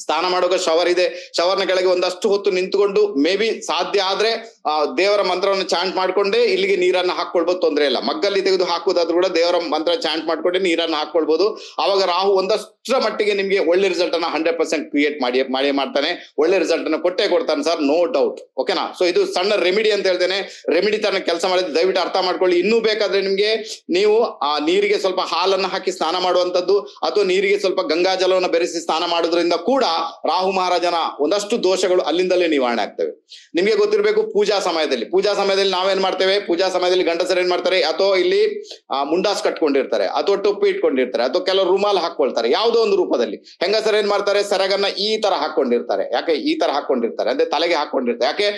ಸ್ನಾನ ಮಾಡುವಾಗ ಶವರ್ ಇದೆ. ಶವರ್ನ ಕೆಳಗೆ ಒಂದಷ್ಟು ಹೊತ್ತು ನಿಂತುಕೊಂಡು ಮೇ ಬಿ ಸಾಧ್ಯ ಆದ್ರೆ ಆ, ದೇವರ ಮಂತ್ರವನ್ನು ಚಾಂಟ್ ಮಾಡ್ಕೊಂಡೇ ಇಲ್ಲಿಗೆ ನೀರನ್ನ ಹಾಕೊಳ್ಬೋದು ತೊಂದರೆ ಇಲ್ಲ. ಮಗ್ಗಲ್ಲಿ ತೆಗೆದು ಹಾಕುವುದಾದ್ರೂ ಕೂಡ ದೇವರ ಮಂತ್ರ ಚಾಂಟ್ ಮಾಡ್ಕೊಂಡೇ ನೀರನ್ನ ಹಾಕೊಳ್ಬೋದು ಅವಾಗ ರಾಹು ಒಂದಷ್ಟರ ಮಟ್ಟಿಗೆ ನಿಮಗೆ ಒಳ್ಳೆ ರಿಸಲ್ಟ್ ಅನ್ನ ಹಂಡ್ರೆಡ್ ಪರ್ಸೆಂಟ್ ಕ್ರಿಯೇಟ್ ಮಾಡಿ ಮಾಡಿ ಮಾಡ್ತಾನೆ. ಒಳ್ಳೆ ರಿಸಲ್ಟ್ ಅನ್ನ ಕೊಟ್ಟೆ ಕೊಡ್ತಾನೆ ಸರ್ ನೋ ಡೌಟ್ ಓಕೆನಾ ಸೊ ಇದು ಸಣ್ಣ ರೆಮಿಡಿ ಅಂತ ಹೇಳ್ತೇನೆ ರೆಮಿಡಿ ತರ ಕೆಲಸ ಮಾಡಿದ್ರೆ ದಯವಿಟ್ಟು ಅರ್ಥ ಮಾಡ್ಕೊಳ್ಳಿ. ಇನ್ನೂ ಬೇಕಾದ್ರೆ ನಿಮ್ಗೆ ನೀವು, ಆ, ನೀರಿಗೆ ಸ್ವಲ್ಪ ಹಾಲನ್ನ ಹಾಕಿ ಸ್ನಾನ ಮಾಡುವಂತದ್ದು ಅಥವಾ ನೀರಿಗೆ ಸ್ವಲ್ಪ ಗಂಗಾ ಜಲವನ್ನು ಬೆರೆಸಿ ಸ್ನಾನ ಮಾಡೋದ್ರಿಂದ ಕೂಡ ರಾಹು ಮಹಾರಾಜನ ಒಂದಷ್ಟು ದೋಷಗಳು ಅಲ್ಲಿಂದಲೇ ನಿವಾರಣೆ ಆಗ್ತವೆ. ನಿಮ್ಗೆ ಗೊತ್ತಿರಬೇಕು, ಪೂಜಾ ಸಮಯದಲ್ಲಿ, ಪೂಜಾ ಸಮಯದಲ್ಲಿ ನಾವೇನ್ ಮಾಡ್ತೇವೆ? ಪೂಜಾ ಸಮಯದಲ್ಲಿ ಗಂಡಸರು ಏನ್ ಮಾಡ್ತಾರೆ? ಅಥವಾ ಇಲ್ಲಿ ಮುಂಡಾಸ್ ಕಟ್ಕೊಂಡಿರ್ತಾರೆ ಅಥವಾ ಟೊಪ್ಪಿ ಇಟ್ಕೊಂಡಿರ್ತಾರೆ ಅಥವಾ ಕೆಲವರು ರುಮಾಲ್ ಹಾಕೊಳ್ತಾರೆ, ಯಾವುದೋ ಒಂದು ರೂಪದಲ್ಲಿ. ಹೆಂಗಸರು ಏನ್ ಮಾಡ್ತಾರೆ? ಸೆರಗನ್ನ ಈ ತರ ಹಾಕೊಂಡಿರ್ತಾರೆ, ಯಾಕೆ ಈ ತರ ಹಾಕೊಂಡಿರ್ತಾರೆ? ಅಂದ್ರೆ ತಲೆಗೆ ಹಾಕೊಂಡಿರ್ತಾರೆ, ಯಾಕೆ?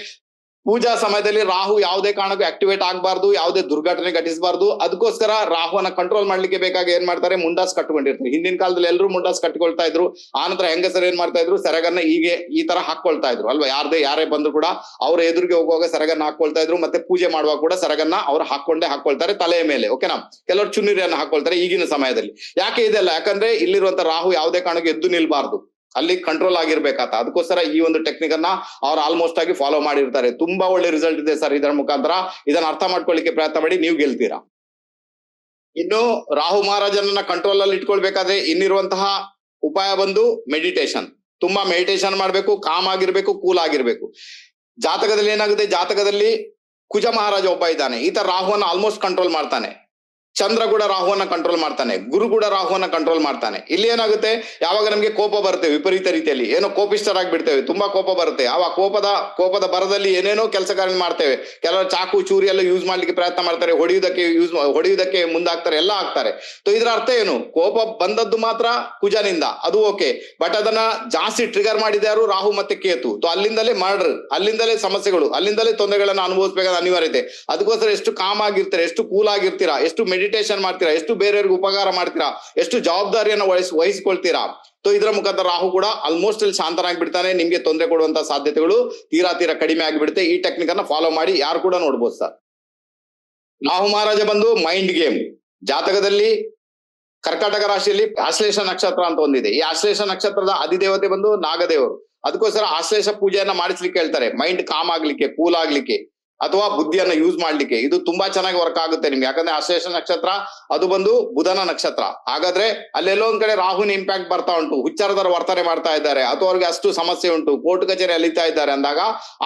ಪೂಜಾ ಸಮಯದಲ್ಲಿ ರಾಹು ಯಾವುದೇ ಕಾರಣಕ್ಕೂ ಆಕ್ಟಿವೇಟ್ ಆಗಬಾರ್ದು, ಯಾವುದೇ ದುರ್ಘಟನೆ ಘಟಿಸಬಾರ್ದು. ಅದಕ್ಕೋಸ್ಕರ ರಾಹುವನ್ನ ಕಂಟ್ರೋಲ್ ಮಾಡ್ಲಿಕ್ಕೆ ಬೇಕಾಗಿ ಏನ್ ಮಾಡ್ತಾರೆ? ಮುಂಡಾಸ್ ಕಟ್ಕೊಂಡಿರ್ತಾರೆ. ಹಿಂದಿನ ಕಾಲದಲ್ಲಿ ಎಲ್ಲರೂ ಮುಂಡಾಸ್ ಕಟ್ಕೊಳ್ತಾ ಇದ್ರು. ಆನಂತರ ಹೆಂಗಸರು ಏನ್ ಮಾಡ್ತಾ ಇದ್ರು? ಸೆರಗನ್ನ ಹೀಗೆ ಈ ತರ ಹಾಕೊಳ್ತಾ ಇದ್ರು. ಅಲ್ವಾ? ಯಾರದೇ, ಯಾರೇ ಬಂದ್ರು ಕೂಡ ಅವ್ರ ಎದುರಿಗೆ ಹೋಗುವಾಗ ಸೆರಗನ್ನ ಹಾಕೊಳ್ತಾ ಇದ್ರು. ಮತ್ತೆ ಪೂಜೆ ಮಾಡುವಾಗ ಕೂಡ ಸೆರಗನ್ನ ಅವ್ರು ಹಾಕೊಂಡೇ ಹಾಕೊಳ್ತಾರೆ ತಲೆಯ ಮೇಲೆ, ಓಕೆನಾ? ಕೆಲವರು ಚುನ್ನಿರಿಯನ್ನ ಹಾಕೊಳ್ತಾರೆ ಈಗಿನ ಸಮಯದಲ್ಲಿ. ಯಾಕೆ ಇದೆಲ್ಲ? ಯಾಕಂದ್ರೆ ಇಲ್ಲಿರುವಂತ ರಾಹು ಯಾವುದೇ ಕಾರಣಕ್ಕೂ ಎದ್ದು ನಿಲ್ಬಾರ್ದು. ಅಲ್ಲಿ ಕಂಟ್ರೋಲ್ ಆಗಿರ್ಬೇಕಾತ. ಅದಕ್ಕೋಸ್ಕರ ಈ ಒಂದು ಟೆಕ್ನಿಕ್ ಅನ್ನ ಅವ್ರು ಆಲ್ಮೋಸ್ಟ್ ಆಗಿ ಫಾಲೋ ಮಾಡಿರ್ತಾರೆ. ತುಂಬಾ ಒಳ್ಳೆ ರಿಸಲ್ಟ್ ಇದೆ ಸರ್ ಇದರ ಮುಖಾಂತರ. ಇದನ್ನ ಅರ್ಥ ಮಾಡ್ಕೊಳ್ಳಿಕ್ಕೆ ಪ್ರಯತ್ನ ಮಾಡಿ, ನೀವು ಗೆಲ್ತೀರಾ? ಇನ್ನು ರಾಹು ಮಹಾರಾಜನನ್ನ ಕಂಟ್ರೋಲ್ ಅಲ್ಲಿ ಇಟ್ಕೊಳ್ಬೇಕಾದ್ರೆ ಇನ್ನಿರುವಂತಹ ಉಪಾಯ ಬಂದು ಮೆಡಿಟೇಷನ್ ತುಂಬಾ ಮೆಡಿಟೇಷನ್ ಮಾಡ್ಬೇಕು ಕಾಮ್ ಆಗಿರ್ಬೇಕು ಕೂಲ್ ಆಗಿರ್ಬೇಕು. ಜಾತಕದಲ್ಲಿ ಏನಾಗುತ್ತೆ? ಜಾತಕದಲ್ಲಿ ಕುಜ ಮಹಾರಾಜ ಒಬ್ಬ ಇದ್ದಾನೆ. ಈತ ರಾಹುವನ್ನ ಆಲ್ಮೋಸ್ಟ್ ಕಂಟ್ರೋಲ್ ಮಾಡ್ತಾನೆ. ಚಂದ್ರ ಕೂಡ ರಾಹುವನ್ನ ಕಂಟ್ರೋಲ್ ಮಾಡ್ತಾನೆ, ಗುರು ಕೂಡ ರಾಹುವನ್ನ ಕಂಟ್ರೋಲ್ ಮಾಡ್ತಾನೆ. ಇಲ್ಲಿ ಏನಾಗುತ್ತೆ? ಯಾವಾಗ ನಮ್ಗೆ ಕೋಪ ಬರುತ್ತೆ, ವಿಪರೀತ ರೀತಿಯಲ್ಲಿ. ಏನೋ ಕೋಪಿಷ್ಟರಾಗ್ಬಿಡ್ತೇವೆ ತುಂಬಾ ಕೋಪ ಬರುತ್ತೆ. ಆ ಕೋಪದ ಕೋಪದ ಬರದಲ್ಲಿ ಏನೇನೋ ಕೆಲಸ ಕಾರ್ಯ ಮಾಡ್ತೇವೆ. ಕೆಲವರು ಚಾಕು, ಚೂರಿ ಎಲ್ಲ ಯೂಸ್ ಮಾಡ್ಲಿಕ್ಕೆ ಪ್ರಯತ್ನ ಮಾಡ್ತಾರೆ, ಹೊಡೆಯುವುದಕ್ಕೆ ಯೂಸ್ ಹೊಡೆಯುವುದಕ್ಕೆ ಮುಂದಾಗ್ತಾರೆ, ಎಲ್ಲ ಆಗ್ತಾರೆ. ಇದರ ಅರ್ಥ ಏನು? ಕೋಪ ಬಂದದ್ದು ಮಾತ್ರ ಕುಜನಿಂದ, ಅದು ಓಕೆ ಬಟ್ ಅದನ್ನ ಜಾಸ್ತಿ ಟ್ರಿಗರ್ ಮಾಡಿದ ಯಾರು? ರಾಹು ಮತ್ತೆ ಕೇತು. ಅಲ್ಲಿಂದಲೇ ಮರ್ಡರ್ ಅಲ್ಲಿಂದಲೇ ಸಮಸ್ಯೆಗಳು, ಅಲ್ಲಿಂದಲೇ ತೊಂದರೆಗಳನ್ನ ಅನುಭವಿಸಬೇಕಾದ ಅನಿವಾರ್ಯತೆ. ಅದಕ್ಕೋಸ್ಕರ ಎಷ್ಟು ಕಾಮ್ ಆಗಿರ್ತೀರಾ, ಎಷ್ಟು ಕೂಲ್ ಆಗಿರ್ತೀರಾ, ಎಷ್ಟು ಮೆಡಿಟೇಷನ್ ಮಾಡ್ತೀರಾ? ಎಷ್ಟು ಬೇರೆಯವ್ರಿಗೆ ಉಪಕಾರ ಮಾಡ್ತೀರಾ? ಎಷ್ಟು ಜವಾಬ್ದಾರಿಯನ್ನು ವಹಿಸ್, ವಹಿಸ್ಕೊಳ್ತೀರಾ? ಸೊ ಇದರ ಮುಖಾಂತರ ರಾಹು ಕೂಡ ಆಲ್ಮೋಸ್ಟ್ ಇಲ್ಲಿ ಶಾಂತನಾಗ್ಬಿಡ್ತಾನೆ. ನಿಮ್ಗೆ ತೊಂದರೆ ಕೊಡುವಂತ ಸಾಧ್ಯತೆಗಳು ತೀರಾ ತೀರಾ ಕಡಿಮೆ ಆಗಿಬಿಡುತ್ತೆ. ಈ ಟೆಕ್ನಿಕ್ ಅನ್ನ ಫಾಲೋ ಮಾಡಿ ಯಾರು ಕೂಡ ನೋಡ್ಬೋದು ಸರ್. ರಾಹು ಮಹಾರಾಜ ಬಂದು ಮೈಂಡ್ ಗೇಮ್ ಜಾತಕದಲ್ಲಿ ಕರ್ಕಾಟಕ ರಾಶಿಯಲ್ಲಿ ಆಶ್ಲೇಷ ನಕ್ಷತ್ರ ಅಂತ ಒಂದಿದೆ. ಈ ಆಶ್ಲೇಷ ನಕ್ಷತ್ರದ ಅಧಿದೇವತೆ ಬಂದು ನಾಗದೇವರು. ಅದಕ್ಕೋಸ್ಕರ ಆಶ್ಲೇಷ ಪೂಜೆಯನ್ನ ಮಾಡಿಸ್ಲಿಕ್ಕೆ ಹೇಳ್ತಾರೆ. ಮೈಂಡ್ ಕಾಮ್ ಆಗ್ಲಿಕ್ಕೆ ಕೂಲ್ ಆಗ್ಲಿಕ್ಕೆ. ಅಥವಾ ಬುದ್ಧಿಯನ್ನ ಯೂಸ್ ಮಾಡ್ಲಿಕ್ಕೆ. ಇದು ತುಂಬಾ ಚೆನ್ನಾಗಿ ವರ್ಕ್ ಆಗುತ್ತೆ ನಿಮ್ಗೆ. ಯಾಕಂದ್ರೆ ಆಶ್ಲೇಷ ನಕ್ಷತ್ರ, ಅದು ಬಂದು ಬುಧನ ನಕ್ಷತ್ರ. ಹಾಗಾದ್ರೆ ಅಲ್ಲೆಲ್ಲೋ ಒಂದ್ ಕಡೆ ರಾಹುನ ಇಂಪ್ಯಾಕ್ಟ್ ಬರ್ತಾ ಉಂಟು. ಹುಚ್ಚಾರದರ ವರ್ತನೆ ಮಾಡ್ತಾ ಇದ್ದಾರೆ. ಅಥವಾ ಅವ್ರಿಗೆ ಅಷ್ಟು ಸಮಸ್ಯೆ ಉಂಟು. ಕೋರ್ಟ್ ಕಚೇರಿ ಅಲಿತಾ ಇದ್ದಾರೆ ಅಂದಾಗ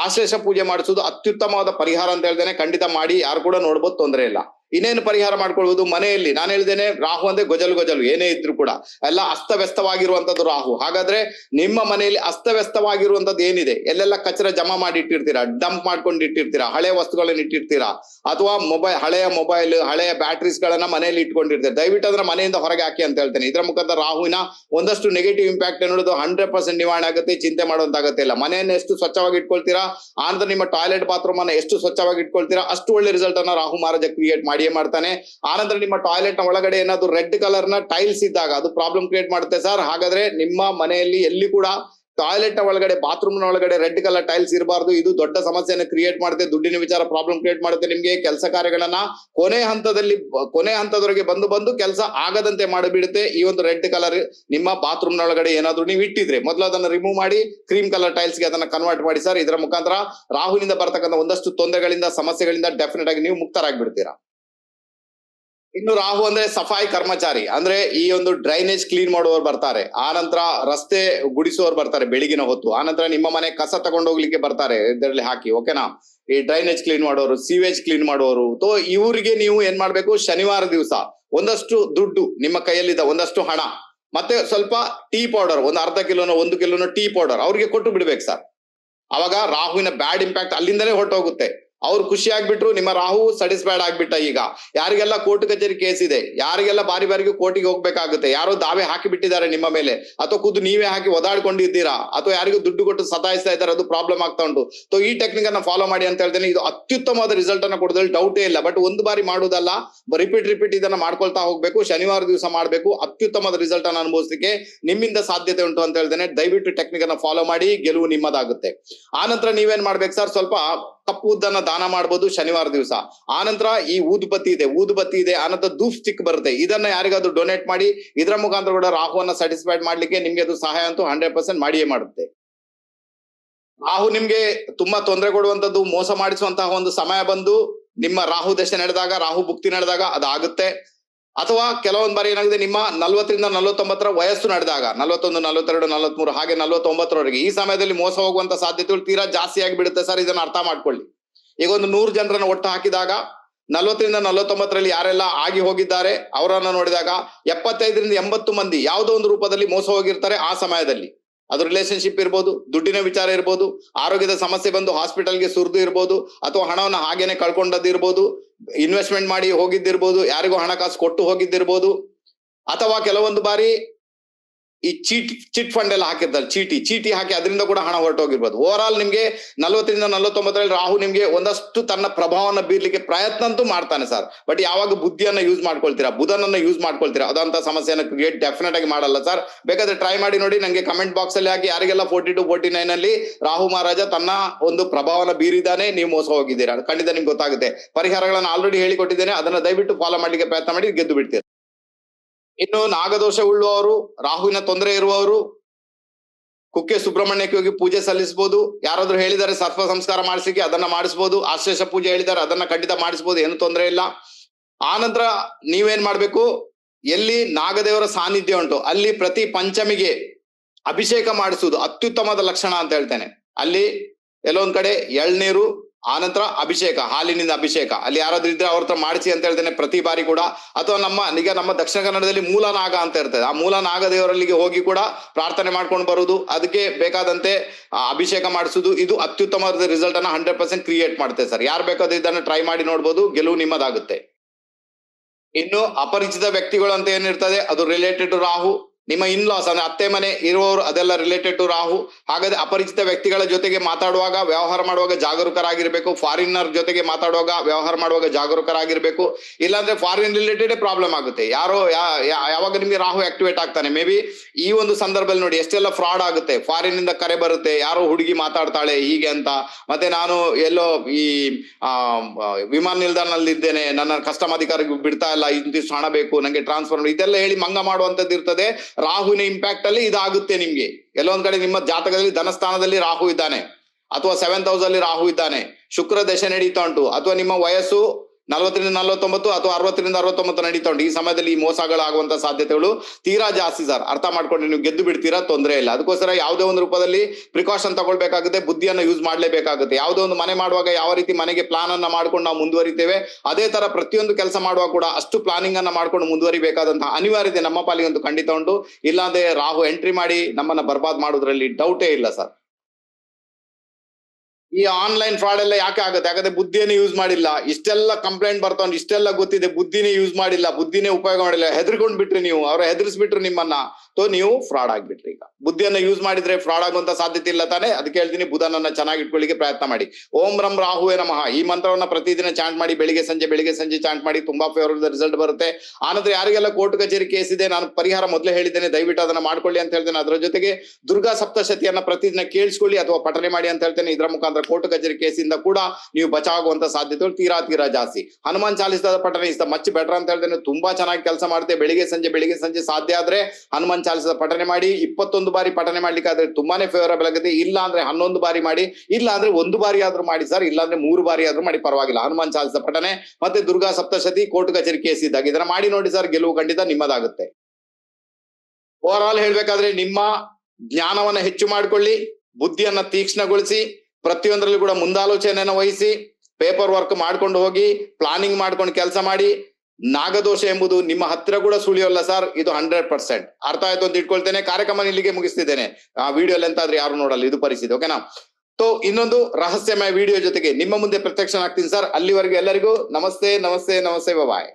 ಆಶ್ಲೇಷ ಪೂಜೆ ಮಾಡಿಸೋದು ಅತ್ಯುತ್ತಮವಾದ ಪರಿಹಾರ ಅಂತ ಹೇಳ್ದೇನೆ ಖಂಡಿತ ಮಾಡಿ ಯಾರು ಕೂಡ ನೋಡ್ಬೋದು ತೊಂದರೆ ಇಲ್ಲ. ಇನ್ನೇನು ಪರಿಹಾರ ಮಾಡ್ಕೊಳ್ಬಹುದು ಮನೆಯಲ್ಲಿ, ನಾನು ಹೇಳಿದ್ದೇನೆ ರಾಹು ಅಂದ್ರೆ ಗೊಜಲು ಗೊಜಲು, ಏನೇ ಇದ್ರು ಕೂಡ. ಎಲ್ಲ ಅಸ್ತವ್ಯಸ್ತವಾಗಿರುವಂತದ್ದು ರಾಹು. ಹಾಗಾದ್ರೆ ನಿಮ್ಮ ಮನೆಯಲ್ಲಿ ಅಸ್ತವ್ಯಸ್ತವಾಗಿರುವಂತದ್ದು ಏನಿದೆ? ಎಲ್ಲೆಲ್ಲ ಕಚರ ಜಮಾ ಮಾಡಿ ಇಟ್ಟಿರ್ತೀರಾ ಡಂಪ್ ಮಾಡ್ಕೊಂಡು ಇಟ್ಟಿರ್ತೀರಾ? ಹಳೆ ವಸ್ತುಗಳನ್ನ ಇಟ್ಟಿರ್ತೀರಾ? ಅಥವಾ ಮೊಬೈಲ್ ಹಳೆಯ ಮೊಬೈಲ್, ಹಳೆಯ ಬ್ಯಾಟ್ರೀಸ್ ಗಳನ್ನ ಮನೆಯಲ್ಲಿ ಇಟ್ಕೊಂಡಿರ್ತೀರಾ? ದಯವಿಟ್ಟು ಅದನ್ನ ಮನೆಯಿಂದ ಹೊರಗೆ ಹಾಕಿ ಅಂತ ಹೇಳ್ತೇನೆ. ಇದರ ಮುಖಾಂತರ ರಾಹುವಿನ ಒಂದಷ್ಟು ನೆಗೆಟಿವ್ ಇಂಪ್ಯಾಕ್ಟ್ ಅನ್ನೋದು ಹಂಡ್ರೆಡ್ ಪರ್ಸೆಂಟ್ ನಿವಾರಣೆ ಆಗುತ್ತೆ, ಚಿಂತೆ ಮಾಡುವಂತಾಗತ್ತೆ ಇಲ್ಲ. ಮನೆಯನ್ನ ಎಷ್ಟು ಸ್ವಚ್ಛವಾಗಿ ಇಟ್ಕೊಳ್ತೀರಾ? ಆನಂತರ ನಿಮ್ಮ ಟಾಯ್ಲೆಟ್ ಬಾತ್ರೂಮ್ ಅನ್ನ ಎಷ್ಟು ಸ್ವಚ್ಛವಾಗಿ ಇಟ್ಕೊಳ್ತೀರಾ? ಅಷ್ಟು ಒಳ್ಳೆ ರಿಸಲ್ಟ್ ಅನ್ನ ರಾಹು ಮಹಾರಾಜ ಕ್ರಿಯೇಟ್ ಮಾಡಿಯೇ ಮಾಡ್ತಾನೆ. ಆನಂತರ ನಿಮ್ಮ ಟಾಯ್ಲೆಟ್ನ ಒಳಗಡೆ ಏನಾದ್ರು ರೆಡ್ ಕಲರ್ನ ಟೈಲ್ಸ್ ಇದ್ದಾಗ ಅದು ಪ್ರಾಬ್ಲಮ್ ಕ್ರಿಯೇಟ್ ಮಾಡುತ್ತೆ ಸರ್ ಹಾಗಾದ್ರೆ ನಿಮ್ಮ ಮನೆಯಲ್ಲಿ ಎಲ್ಲಿ ಕೂಡ ಟಾಯ್ಲೆಟ್ನ ಒಳಗಡೆ ಬಾತ್ರೂಮ್ನ ಒಳಗಡೆ ರೆಡ್ ಕಲರ್ ಟೈಲ್ಸ್ ಇರಬಾರ್ದು. ಇದು ದೊಡ್ಡ ಸಮಸ್ಯೆಯನ್ನು ಕ್ರಿಯೇಟ್ ಮಾಡುತ್ತೆ, ದುಡ್ಡಿನ ವಿಚಾರ ಪ್ರಾಬ್ಲಮ್ ಕ್ರಿಯೇಟ್ ಮಾಡುತ್ತೆ ನಿಮಗೆ. ಕೆಲಸ ಕಾರ್ಯಗಳನ್ನ ಕೊನೆ ಹಂತದಲ್ಲಿ, ಕೊನೆ ಹಂತದವರೆಗೆ ಬಂದು ಬಂದು ಕೆಲಸ ಆಗದಂತೆ ಮಾಡಿಬಿಡುತ್ತೆ. ಈ ಒಂದು ರೆಡ್ ಕಲರ್ ನಿಮ್ಮ ಬಾತ್ರೂಮ್ನ ಒಳಗಡೆ ಏನಾದ್ರು ನೀವು ಇಟ್ಟಿದ್ರೆ ಮೊದಲು ಅದನ್ನ ರಿಮೂವ್ ಮಾಡಿ ಕ್ರೀಮ್ ಕಲರ್ ಟೈಲ್ಸ್ಗೆ ಅದನ್ನ ಕನ್ವರ್ಟ್ ಮಾಡಿ ಸರ್ ಇದರ ಮುಖಾಂತರ ರಾಹುಲಿಂದ ಬರ್ತಕ್ಕಂಥ ಒಂದಷ್ಟು ತೊಂದರೆಗಳಿಂದ, ಸಮಸ್ಯೆಗಳಿಂದ ಡೆಫಿನೆಟ್ ಆಗಿ ನೀವು ಮುಕ್ತರಾಗ್ಬಿಡ್ತೀರಾ. ಇನ್ನು ರಾಹು ಅಂದ್ರೆ ಸಫಾಯಿ ಕರ್ಮಚಾರಿ. ಅಂದ್ರೆ ಈ ಒಂದು ಡ್ರೈನೇಜ್ ಕ್ಲೀನ್ ಮಾಡುವವರು ಬರ್ತಾರೆ. ಆ ನಂತರ ರಸ್ತೆ ಗುಡಿಸುವವರು ಬರ್ತಾರೆ ಬೆಳಗಿನ ಹೊತ್ತು. ಆ ನಂತರ ನಿಮ್ಮ ಮನೆ ಕಸ ತಗೊಂಡು ಹೋಗ್ಲಿಕ್ಕೆ ಬರ್ತಾರೆ ಇದರಲ್ಲಿ ಹಾಕಿ ಓಕೆನಾ ಈ ಡ್ರೈನೇಜ್ ಕ್ಲೀನ್ ಮಾಡೋರು ಸೀವೇಜ್ ಕ್ಲೀನ್ ಮಾಡುವವರು. ತೋ ಇವರಿಗೆ ನೀವು ಏನ್ ಮಾಡ್ಬೇಕು? ಶನಿವಾರ ದಿವಸ ಒಂದಷ್ಟು ದುಡ್ಡು ನಿಮ್ಮ ಕೈಯಲ್ಲಿದ್ದ ಒಂದಷ್ಟು ಹಣ, ಮತ್ತೆ ಸ್ವಲ್ಪ ಟೀ ಪೌಡರ್ ಒಂದು ಅರ್ಧ ಕಿಲೋನ, ಒಂದು ಕಿಲೋನ ಟೀ ಪೌಡರ್ ಅವ್ರಿಗೆ ಕೊಟ್ಟು ಬಿಡ್ಬೇಕು ಸರ್. ಅವಾಗ ರಾಹುವಿನ ಬ್ಯಾಡ್ ಇಂಪ್ಯಾಕ್ಟ್ ಅಲ್ಲಿಂದಲೇ ಹೊರಟೋಗುತ್ತೆ. ಅವ್ರು ಖುಷಿ ಆಗ್ಬಿಟ್ರು, ನಿಮ್ಮ ರಾಹು ಸ್ಯಾಟಿಸ್ಫೈಡ್ ಆಗ್ಬಿಟ್ಟ ಈಗ. ಯಾರಿಗೆಲ್ಲ ಕೋರ್ಟ್ ಕಚೇರಿ ಕೇಸ್ ಇದೆ, ಯಾರಿಗೆಲ್ಲ ಬಾರಿ ಬಾರಿಗೆ ಕೋರ್ಟಿಗೆ ಹೋಗ್ಬೇಕಾಗುತ್ತೆ, ಯಾರೋ ದಾವೆ ಹಾಕಿ ಬಿಟ್ಟಿದ್ದಾರೆ ನಿಮ್ಮ ಮೇಲೆ, ಅಥವಾ ಖುದ್ದು ನೀವೇ ಹಾಕಿ ಒದಾಡ್ಕೊಂಡಿದ್ದೀರಾ ಅಥವಾ ಯಾರಿಗೂ ದುಡ್ಡು ಕೊಟ್ಟು ಸತಾಯಿಸ್ತಾ ಇದ್ದಾರೆ, ಅದು ಪ್ರಾಬ್ಲಮ್ ಆಗ್ತಾ ಉಂಟು. ಸೊ ಈ ಟೆಕ್ನಿಕ್ ಅನ್ನ ಫಾಲೋ ಮಾಡಿ ಅಂತ ಹೇಳ್ತೇನೆ, ಇದು ಅತ್ಯುತ್ತಮವಾದ ರಿಸಲ್ಟ್ ಅನ್ನ ಕೊಡೋದ್ರಲ್ಲಿ ಡೌಟೇ ಇಲ್ಲ. ಬಟ್ ಒಂದು ಬಾರಿ ಮಾಡುವುದಲ್ಲ ರಿಪೀಟ್ ರಿಪೀಟ್ ಇದನ್ನ ಮಾಡ್ಕೊಳ್ತಾ ಹೋಗ್ಬೇಕು, ಶನಿವಾರ ದಿವಸ ಮಾಡಬೇಕು, ಅತ್ಯುತ್ತಮವಾದ ರಿಸಲ್ಟ್ ಅನ್ನ ಅನುಭವಿಸಲಿಕ್ಕೆ ನಿಮ್ಮಿಂದ ಸಾಧ್ಯತೆ ಉಂಟು ಅಂತ ಹೇಳ್ತೇನೆ. ದಯವಿಟ್ಟು ಟೆಕ್ನಿಕ್ ಅನ್ನ ಫಾಲೋ ಮಾಡಿ, ಗೆಲುವು ನಿಮ್ಮದಾಗುತ್ತೆ. ಆ ನಂತರ ನೀವೇನ್ ಮಾಡ್ಬೇಕು ಸರ್ ಸ್ವಲ್ಪ ಕಪ್ಪು ದಾನ ಮಾಡ್ಬೋದು ಶನಿವಾರ ದಿವಸ. ಆನಂತರ ಈ ಊದುಬತ್ತಿ ಇದೆ. ಊದುಬತ್ತಿ ಇದೆ ಆನಂತರ ಧೂಪ್ ಸ್ಟಿಕ್ ಬರುತ್ತೆ. ಇದನ್ನ ಯಾರಿಗಾದ್ರೂ ಡೊನೇಟ್ ಮಾಡಿ, ಇದರ ಮುಖಾಂತರ ಕೂಡ ರಾಹುವನ್ನ ಸ್ಯಾಟಿಸ್ಫೈಡ್ ಮಾಡ್ಲಿಕ್ಕೆ ನಿಮ್ಗೆ ಅದು ಸಹಾಯ ಅಂತೂ ಹಂಡ್ರೆಡ್ ಪರ್ಸೆಂಟ್ ಮಾಡಿಯೇ ಮಾಡುತ್ತೆ. ರಾಹು ನಿಮ್ಗೆ ತುಂಬಾ ತೊಂದರೆ ಕೊಡುವಂತದ್ದು ಮೋಸ ಮಾಡಿಸುವಂತಹ ಒಂದು ಸಮಯ ಬಂದು ನಿಮ್ಮ ರಾಹು ದಶೆ ನಡೆದಾಗ, ರಾಹು ಭುಕ್ತಿ ನಡೆದಾಗ ಅದಾಗುತ್ತೆ. ಅಥವಾ ಕೆಲವೊಂದ್ ಬಾರಿ ಏನಾಗಿದೆ, ನಿಮ್ಮ ನಲ್ವತ್ತರಿಂದ ನಲ್ವತ್ತೊಂಬತ್ತರ ವಯಸ್ಸು ನಡೆದಾಗ, ನಲವತ್ತೊಂದು, ನಲವತ್ತೆರಡು, ನಲವತ್ಮೂರು, ಹಾಗೆ ನಲ್ವತ್ತೊಂಬತ್ತರವರೆಗೆ ಈ ಸಮಯದಲ್ಲಿ ಮೋಸ ಹೋಗುವಂತ ಸಾಧ್ಯತೆಗಳು ತೀರಾ ಜಾಸ್ತಿ ಆಗಿಬಿಡುತ್ತೆ ಸರ್, ಇದನ್ನ ಅರ್ಥ ಮಾಡ್ಕೊಳ್ಳಿ. ಈಗ ಒಂದು ನೂರು ಜನರನ್ನ ಒಟ್ಟು ಹಾಕಿದಾಗ, ನಲ್ವತ್ತರಿಂದ ನಲ್ವತ್ತೊಂಬತ್ತರಲ್ಲಿ ಯಾರೆಲ್ಲ ಆಗಿ ಹೋಗಿದ್ದಾರೆ, ಅವರನ್ನ ನೋಡಿದಾಗ ಎಪ್ಪತ್ತೈದರಿಂದ ಎಂಬತ್ತು ಮಂದಿ ಯಾವುದೋ ಒಂದು ರೂಪದಲ್ಲಿ ಮೋಸ ಹೋಗಿರ್ತಾರೆ ಆ ಸಮಯದಲ್ಲಿ. ಅದು ರಿಲೇಶನ್ಶಿಪ್ ಇರ್ಬೋದು, ದುಡ್ಡಿನ ವಿಚಾರ ಇರ್ಬೋದು, ಆರೋಗ್ಯದ ಸಮಸ್ಯೆ ಬಂದು ಹಾಸ್ಪಿಟಲ್ಗೆ ಸುರಿದು ಇರ್ಬೋದು, ಅಥವಾ ಹಣವನ್ನು ಹಾಗೇನೆ ಕಳ್ಕೊಂಡದ್ದು ಇರ್ಬೋದು ಇನ್ವೆಸ್ಟ್ಮೆಂಟ್ ಮಾಡಿ ಹೋಗಿದ್ದಿರ್ಬೋದು ಯಾರಿಗೂ ಹಣಕಾಸು ಕೊಟ್ಟು ಹೋಗಿದ್ದಿರ್ಬೋದು ಅಥವಾ ಕೆಲವೊಂದು ಬಾರಿ ಈ ಚೀಟಿ, ಚಿಟ್ ಫಂಡ್ ಎಲ್ಲ ಹಾಕಿರ್ತಾರೆ, ಚೀಟಿ. ಚೀಟಿ ಹಾಕಿ ಅದರಿಂದ ಕೂಡ ಹಣ ಹೊರಟೋಗಿರ್ಬೋದು. ಓವರ್ ಆಲ್ ನಿಮ್ಗೆ ನಲವತ್ತರಿಂದ ನಲವತ್ತೊಂಬತ್ತರಲ್ಲಿ ರಾಹು ನಿಮ್ಗೆ ಒಂದಷ್ಟು ತನ್ನ ಪ್ರಭಾವನ ಬೀರ್ಲಿಕ್ಕೆ ಪ್ರಯತ್ನ ಅಂತೂ ಮಾಡ್ತಾನೆ ಸರ್ ಬಟ್ ಯಾವಾಗ ಬುದ್ಧಿಯನ್ನ ಯೂಸ್ ಮಾಡ್ಕೊಳ್ತೀರಾ? ಬುಧನನ್ನ ಯೂಸ್ ಮಾಡ್ಕೊಳ್ತೀರಾ? ಅದಂತ ಸಮಸ್ಯೆನ ಕ್ರಿಯೇಟ್ ಡೆಫಿನೆಟ್ ಆಗಿ ಮಾಡಲ್ಲ ಸರ್ ಬೇಕಾದ್ರೆ ಟ್ರೈ ಮಾಡಿ ನೋಡಿ, ನಂಗೆ ಕಮೆಂಟ್ ಬಾಕ್ಸ್ ಅಲ್ಲಿ ಹಾಕಿ, ಯಾರಿಗೆಲ್ಲ ಫೋರ್ಟಿ ಟು ಫೋರ್ಟಿ ನೈನ್ ಅಲ್ಲಿ ರಾಹು ಮಹಾರಾಜ ತನ್ನ ಒಂದು ಪ್ರಭಾವನ ಬೀರಿದಾನೆ ನೀವು ಮೋಸ ಹೋಗಿದ್ದೀರಾ? ಖಂಡಿತ ನಿಮ್ಗೆ ಗೊತ್ತಾಗುತ್ತೆ. ಪರಿಹಾರಗಳನ್ನು ಆಲ್ರೆಡಿ ಹೇಳಿಕೊಟ್ಟಿದ್ದೇನೆ, ಅದನ್ನ ದಯವಿಟ್ಟು ಫಾಲೋ ಮಾಡ್ಲಿಕ್ಕೆ ಪ್ರಯತ್ನ ಮಾಡಿ, ಗೆದ್ದು ಬಿಡ್ತೀರಾ? ಇನ್ನು ನಾಗದೋಷ ಉಳ್ಳುವವರು ರಾಹುವಿನ ತೊಂದರೆ ಇರುವವರು, ಕುಕ್ಕೆ ಸುಬ್ರಹ್ಮಣ್ಯಕ್ಕೆ ಹೋಗಿ ಪೂಜೆ ಸಲ್ಲಿಸಬಹುದು ಯಾರಾದ್ರೂ ಹೇಳಿದರೆ ಸರ್ಪ ಸಂಸ್ಕಾರ ಮಾಡಿಸಿಕೆ ಅದನ್ನ ಮಾಡಿಸಬಹುದು ಆಶೇಷ ಪೂಜೆ ಹೇಳಿದ್ದಾರೆ ಅದನ್ನ ಖಂಡಿತ ಮಾಡಿಸಬಹುದು ಏನು ತೊಂದರೆ ಇಲ್ಲ. ಆನಂತರ ನೀವೇನ್ ಮಾಡ್ಬೇಕು? ಎಲ್ಲಿ ನಾಗದೇವರ ಸಾನ್ನಿಧ್ಯ ಉಂಟು, ಅಲ್ಲಿ ಪ್ರತಿ ಪಂಚಮಿಗೆ ಅಭಿಷೇಕ ಮಾಡಿಸುವುದು ಅತ್ಯುತ್ತಮದ ಲಕ್ಷಣ ಅಂತ ಹೇಳ್ತೇನೆ. ಅಲ್ಲಿ ಎಲ್ಲೊಂದ್ ಕಡೆ ಎಳ್ನೀರು ಆನಂತರ ಅಭಿಷೇಕ, ಹಾಲಿನಿಂದ ಅಭಿಷೇಕ. ಅಲ್ಲಿ ಯಾರಾದ್ರೂ ಇದ್ರೆ ಅವ್ರ ಹತ್ರ ಮಾಡಿಸಿ ಅಂತ ಹೇಳ್ತೇನೆ ಪ್ರತಿ ಬಾರಿ ಕೂಡ. ಅಥವಾ ನಮ್ಮ, ಈಗ ನಮ್ಮ ದಕ್ಷಿಣ ಕನ್ನಡದಲ್ಲಿ ಮೂಲ ನಾಗ ಅಂತ ಇರ್ತದೆ. ಆ ಮೂಲ ನಾಗದೇವರಲ್ಲಿಗೆ ಹೋಗಿ ಕೂಡ ಪ್ರಾರ್ಥನೆ ಮಾಡ್ಕೊಂಡು ಬರುವುದು. ಅದಕ್ಕೆ ಬೇಕಾದಂತೆ ಅಭಿಷೇಕ ಮಾಡಿಸೋದು ಇದು ಅತ್ಯುತ್ತಮವಾದ ರಿಸಲ್ಟ್ ಅನ್ನ ಹಂಡ್ರೆಡ್ ಪರ್ಸೆಂಟ್ ಕ್ರಿಯೇಟ್ ಮಾಡುತ್ತೆ ಸರ್. ಯಾರು ಬೇಕಾದ್ರೂ ಇದನ್ನ ಟ್ರೈ ಮಾಡಿ ನೋಡ್ಬೋದು. ಗೆಲುವು ನಿಮ್ಮದಾಗುತ್ತೆ. ಇನ್ನು ಅಪರಿಚಿತ ವ್ಯಕ್ತಿಗಳು ಅಂತ ಏನಿರ್ತದೆ, ಅದು ರಿಲೇಟೆಡ್ ಟು ರಾಹು. ನಿಮ್ಮ ಇನ್ಲಾಸ್ ಅಂದ್ರೆ ಅತ್ತೆ ಮನೆ ಇರುವವರು ಅದೆಲ್ಲ ರಿಲೇಟೆಡ್ ಟು ರಾಹು. ಹಾಗಾದ್ರೆ ಅಪರಿಚಿತ ವ್ಯಕ್ತಿಗಳ ಜೊತೆಗೆ ಮಾತಾಡುವಾಗ, ವ್ಯವಹಾರ ಮಾಡುವಾಗ ಜಾಗರೂಕರಾಗಿರ್ಬೇಕು. ಫಾರಿನರ್ ಜೊತೆಗೆ ಮಾತಾಡುವಾಗ, ವ್ಯವಹಾರ ಮಾಡುವಾಗ ಜಾಗರೂಕರಾಗಿರ್ಬೇಕು. ಇಲ್ಲಾಂದ್ರೆ ಫಾರಿನ್ ರಿಲೇಟೆಡ್ ಪ್ರಾಬ್ಲಮ್ ಆಗುತ್ತೆ. ಯಾರೋ ಯಾವಾಗ ನಿಮಗೆ ರಾಹು ಆಕ್ಟಿವೇಟ್ ಆಗ್ತಾನೆ? ಮೇ ಬಿ ಈ ಒಂದು ಸಂದರ್ಭದಲ್ಲಿ ನೋಡಿ, ಎಷ್ಟೆಲ್ಲ ಫ್ರಾಡ್ ಆಗುತ್ತೆ. ಫಾರಿನ್ ಇಂದ ಕರೆ ಬರುತ್ತೆ, ಯಾರೋ ಹುಡುಗಿ ಮಾತಾಡ್ತಾಳೆ ಹೀಗೆ ಅಂತ. ಮತ್ತೆ ನಾನು ಎಲ್ಲೋ ಈ ವಿಮಾನ ನಿಲ್ದಾಣದಲ್ಲಿ ಇದ್ದೇನೆ, ನನ್ನ ಕಸ್ಟಮ್ ಅಧಿಕಾರಿಗೆ ಬಿಡ್ತಾ ಇಲ್ಲ, ಇಂತಿಷ್ಟು ಹಣ ಬೇಕು, ನಂಗೆ ಟ್ರಾನ್ಸ್ಫರ್ ಇದೆಲ್ಲ ಹೇಳಿ ಮಂಗ ಮಾಡುವಂತದ್ದು ಇರ್ತದೆ. ರಾಹುವಿನ ಇಂಪ್ಯಾಕ್ಟ್ ಅಲ್ಲಿ ಇದಾಗುತ್ತೆ ನಿಮ್ಗೆ. ಎಲ್ಲೊಂದ್ ಕಡೆ ನಿಮ್ಮ ಜಾತಕದಲ್ಲಿ ಧನಸ್ಥಾನದಲ್ಲಿ ರಾಹು ಇದ್ದಾನೆ. ಅಥವಾ ಸೆವೆಂತ್ ಹೌಸ್ ಅಲ್ಲಿ ರಾಹು ಇದ್ದಾನೆ. ಶುಕ್ರ ದಶೆ ನಡೀತಾ ಉಂಟು. ಅಥವಾ ನಿಮ್ಮ ವಯಸ್ಸು ನಲವತ್ತರಿಂದ ನಲವತ್ತೊಂಬತ್ತು ಅಥವಾ ಅರವತ್ತರಿಂದ ಅರವತ್ತೊಂಬತ್ತು ನಡೀತಾ ಉಂಟು ಈ ಸಮಯದಲ್ಲಿ ಈ ಮೋಸಗಳಾಗುವಂತ ಸಾಧ್ಯತೆಗಳು ತೀರಾ ಜಾಸ್ತಿ ಸರ್. ಅರ್ಥ ಮಾಡ್ಕೊಂಡು ನೀವು ಗೆದ್ದು ಬಿಡ್ತೀರಾ ತೊಂದರೆ ಇಲ್ಲ. ಅದಕ್ಕೋಸ್ಕರ ಯಾವುದೇ ಒಂದು ರೂಪದಲ್ಲಿ ಪ್ರಿಕಾಷನ್ ತಗೊಳ್ಬೇಕಾಗುತ್ತೆ. ಬುದ್ಧಿಯನ್ನ ಯೂಸ್ ಮಾಡ್ಲೇಬೇಕಾಗುತ್ತೆ. ಯಾವುದೇ ಒಂದು ಮನೆ ಮಾಡುವಾಗ ಯಾವ ರೀತಿ ಮನೆಗೆ ಪ್ಲಾನ್ ಅನ್ನ ಮಾಡ್ಕೊಂಡು ನಾವು ಮುಂದುವರಿತೇವೆ, ಅದೇ ತರ ಪ್ರತಿಯೊಂದು ಕೆಲಸ ಮಾಡುವಾಗ ಕೂಡ ಅಷ್ಟು ಪ್ಲಾನಿಂಗ್ ಅನ್ನ ಮಾಡ್ಕೊಂಡು ಮುಂದುವರಿಬೇಕಾದಂತಹ ಅನಿವಾರ್ಯತೆ ನಮ್ಮ ಪಾಲಿಗಂತೂ ಖಂಡಿತ ಉಂಟು. ಇಲ್ಲಾಂದ್ರೆ ರಾಹು ಎಂಟ್ರಿ ಮಾಡಿ ನಮ್ಮನ್ನ ಬರ್ಬಾದ್ ಮಾಡೋದ್ರಲ್ಲಿ ಡೌಟೇ ಇಲ್ಲ ಸರ್. ಈ ಆನ್ಲೈನ್ ಫ್ರಾಡ್ ಎಲ್ಲ ಯಾಕೆ ಆಗುತ್ತೆ? ಯಾಕಂದ್ರೆ ಬುದ್ಧಿಯನ್ನು ಯೂಸ್ ಮಾಡಿಲ್ಲ. ಇಷ್ಟೆಲ್ಲ ಕಂಪ್ಲೇಂಟ್ ಬರ್ತಾವ್ ಇಷ್ಟೆಲ್ಲ ಗೊತ್ತಿದೆ, ಬುದ್ಧಿನೇ ಯೂಸ್ ಮಾಡಿಲ್ಲ, ಬುದ್ಧಿನೇ ಉಪಯೋಗ ಮಾಡಿಲ್ಲ. ಹೆದರ್ಕೊಂಡ್ ಬಿಟ್ರಿ ನೀವು, ಅವ್ರ ಹೆದರ್ಸ್ಬಿಟ್ರು ನಿಮ್ಮನ್ನ. ತೋ ನೀವು ಫ್ರಾಡ್ ಆಗ್ಬಿಟ್ರಿ ಈಗ. ಬುದ್ಧಿಯನ್ನ ಯೂಸ್ ಮಾಡಿದ್ರೆ ಫ್ರಾಡ್ ಆಗುವಂತ ಸಾಧ್ಯತೆ ಇಲ್ಲ ತಾನೆ? ಅದಕ್ಕೆ ಹೇಳ್ತೀನಿ, ಬುಧನನ್ನ ಚೆನ್ನಾಗಿ ಇಟ್ಕೊಳ್ಳಿಕ್ಕೆ ಪ್ರಯತ್ನ ಮಾಡಿ. ಓಂ ರಂ ರಾಹುವೇ ನಮಃ. ಈ ಮಂತ್ರವನ್ನ ಪ್ರತಿದಿನ ಚಾಂಟ್ ಮಾಡಿ, ಬೆಳಿಗ್ಗೆ ಸಂಜೆ ಬೆಳಿಗ್ಗೆ ಸಂಜೆ ಚಾಂಟ್ ಮಾಡಿ, ತುಂಬಾ ಫೇವರಬಲ್ ರಿಸಲ್ಟ್ ಬರುತ್ತೆ. ಆನಂತರ ಯಾರಿಗೆಲ್ಲ ಕೋರ್ಟ್ ಕಚೇರಿ ಕೇಸ್ ಇದೆ, ನಾನು ಪರಿಹಾರ ಮೊದಲೇ ಹೇಳಿದ್ದೇನೆ, ದಯವಿಟ್ಟು ಅದನ್ನ ಮಾಡ್ಕೊಳ್ಳಿ ಅಂತ ಹೇಳ್ತೇನೆ. ಅದರ ಜೊತೆಗೆ ದುರ್ಗಾ ಸಪ್ತಶತಿಯನ್ನ ಪ್ರತಿದಿನ ಕೇಳಿಸ್ಕೊಳ್ಳಿ ಅಥವಾ ಪಠನೆ ಮಾಡಿ ಅಂತ ಹೇಳ್ತೇನೆ. ಇದರ ಮುಖಾಂತರ ಕೋರ್ಟ್ ಕಚೇರಿ ಕೇಸಿಂದ ಕೂಡ ನೀವು ಬಚಾವಾಗುವಂತ ಸಾಧ್ಯತೆಗಳು ತೀರಾ ತೀರಾ ಜಾಸ್ತಿ. ಹನುಮಾನ್ ಚಾಲಿಸದ ಪಠನೆ ಇಷ್ಟ ಮಚ್ ಬೆಟರ್ ಅಂತ ಹೇಳಿದ್ರೆ ತುಂಬಾ ಚೆನ್ನಾಗಿ ಕೆಲಸ ಮಾಡುತ್ತೆ ಬೆಳಿಗ್ಗೆ ಸಂಜೆ ಬೆಳಿಗ್ಗೆ ಸಂಜೆ ಸಾಧ್ಯ ಆದ್ರೆ ಹನುಮಾನ್ ಚಾಲಿಸದ ಪಠನೆ ಮಾಡಿ, ಇಪ್ಪತ್ತೊಂದು ಬಾರಿ ಪಠನೆ ಮಾಡ್ಲಿಕ್ಕೆ ಆದ್ರೆ ತುಂಬಾನೇ ಫೇವರಬಲ್ ಆಗುತ್ತೆ. ಇಲ್ಲ ಅಂದ್ರೆ ಹನ್ನೊಂದು ಬಾರಿ ಮಾಡಿ, ಇಲ್ಲ ಅಂದ್ರೆ ಒಂದು ಬಾರಿ ಆದ್ರೂ ಮಾಡಿ ಸರ್, ಇಲ್ಲ ಅಂದ್ರೆ ಮೂರು ಬಾರಿ ಆದ್ರೂ ಮಾಡಿ ಪರವಾಗಿಲ್ಲ. ಹನುಮಾನ್ ಚಾಲಿಸದ ಪಠನೆ ಮತ್ತೆ ದುರ್ಗಾ ಸಪ್ತಶತಿ ಕೋರ್ಟ್ ಕಚೇರಿ ಕೇಸ್ ಇದ್ದಾಗ ಇದನ್ನ ಮಾಡಿ ನೋಡಿ ಸರ್, ಗೆಲುವು ಖಂಡಿತ ನಿಮ್ಮದಾಗುತ್ತೆ. ಓವರ್ ಆಲ್ ಹೇಳ್ಬೇಕಾದ್ರೆ ನಿಮ್ಮ ಜ್ಞಾನವನ್ನ ಹೆಚ್ಚು ಮಾಡ್ಕೊಳ್ಳಿ, ಬುದ್ಧಿಯನ್ನ ತೀಕ್ಷ್ಣಗೊಳಿಸಿ ಪ್ರತಿಯೊಂದರಲ್ಲೂ ಕೂಡ ಮುಂದಾಲೋಚನೆಯನ್ನು ವಹಿಸಿ ಪೇಪರ್ ವರ್ಕ್ ಮಾಡ್ಕೊಂಡು ಹೋಗಿ ಪ್ಲಾನಿಂಗ್ ಮಾಡ್ಕೊಂಡು ಕೆಲಸ ಮಾಡಿ, ನಾಗದೋಷ ಎಂಬುದು ನಿಮ್ಮ ಹತ್ತಿರ ಕೂಡ ಸುಳಿಯೋಲ್ಲ ಸರ್ ಇದು ಹಂಡ್ರೆಡ್ ಪರ್ಸೆಂಟ್ ಅರ್ಥ ಆಯ್ತು ಅಂತ ಇಟ್ಕೊಳ್ತೇನೆ. ಕಾರ್ಯಕ್ರಮ ಇಲ್ಲಿಗೆ ಮುಗಿಸ್ತಿದ್ದೇನೆ. ಆ ವಿಡಿಯೋ ಎಂತಾದ್ರೆ ಯಾರು ನೋಡಲ್ಲ, ಇದು ಪರಿಸ್ಥಿತಿ ಓಕೆನಾ ಸೊ ಇನ್ನೊಂದು ರಹಸ್ಯಮಯ ವಿಡಿಯೋ ಜೊತೆಗೆ ನಿಮ್ಮ ಮುಂದೆ ಪ್ರತ್ಯಕ್ಷನಾಗ್ತೀನಿ ಸರ್ ಅಲ್ಲಿವರೆಗೂ ಎಲ್ಲರಿಗೂ ನಮಸ್ತೆ ನಮಸ್ತೆ ನಮಸ್ತೆ ಬಾಯ್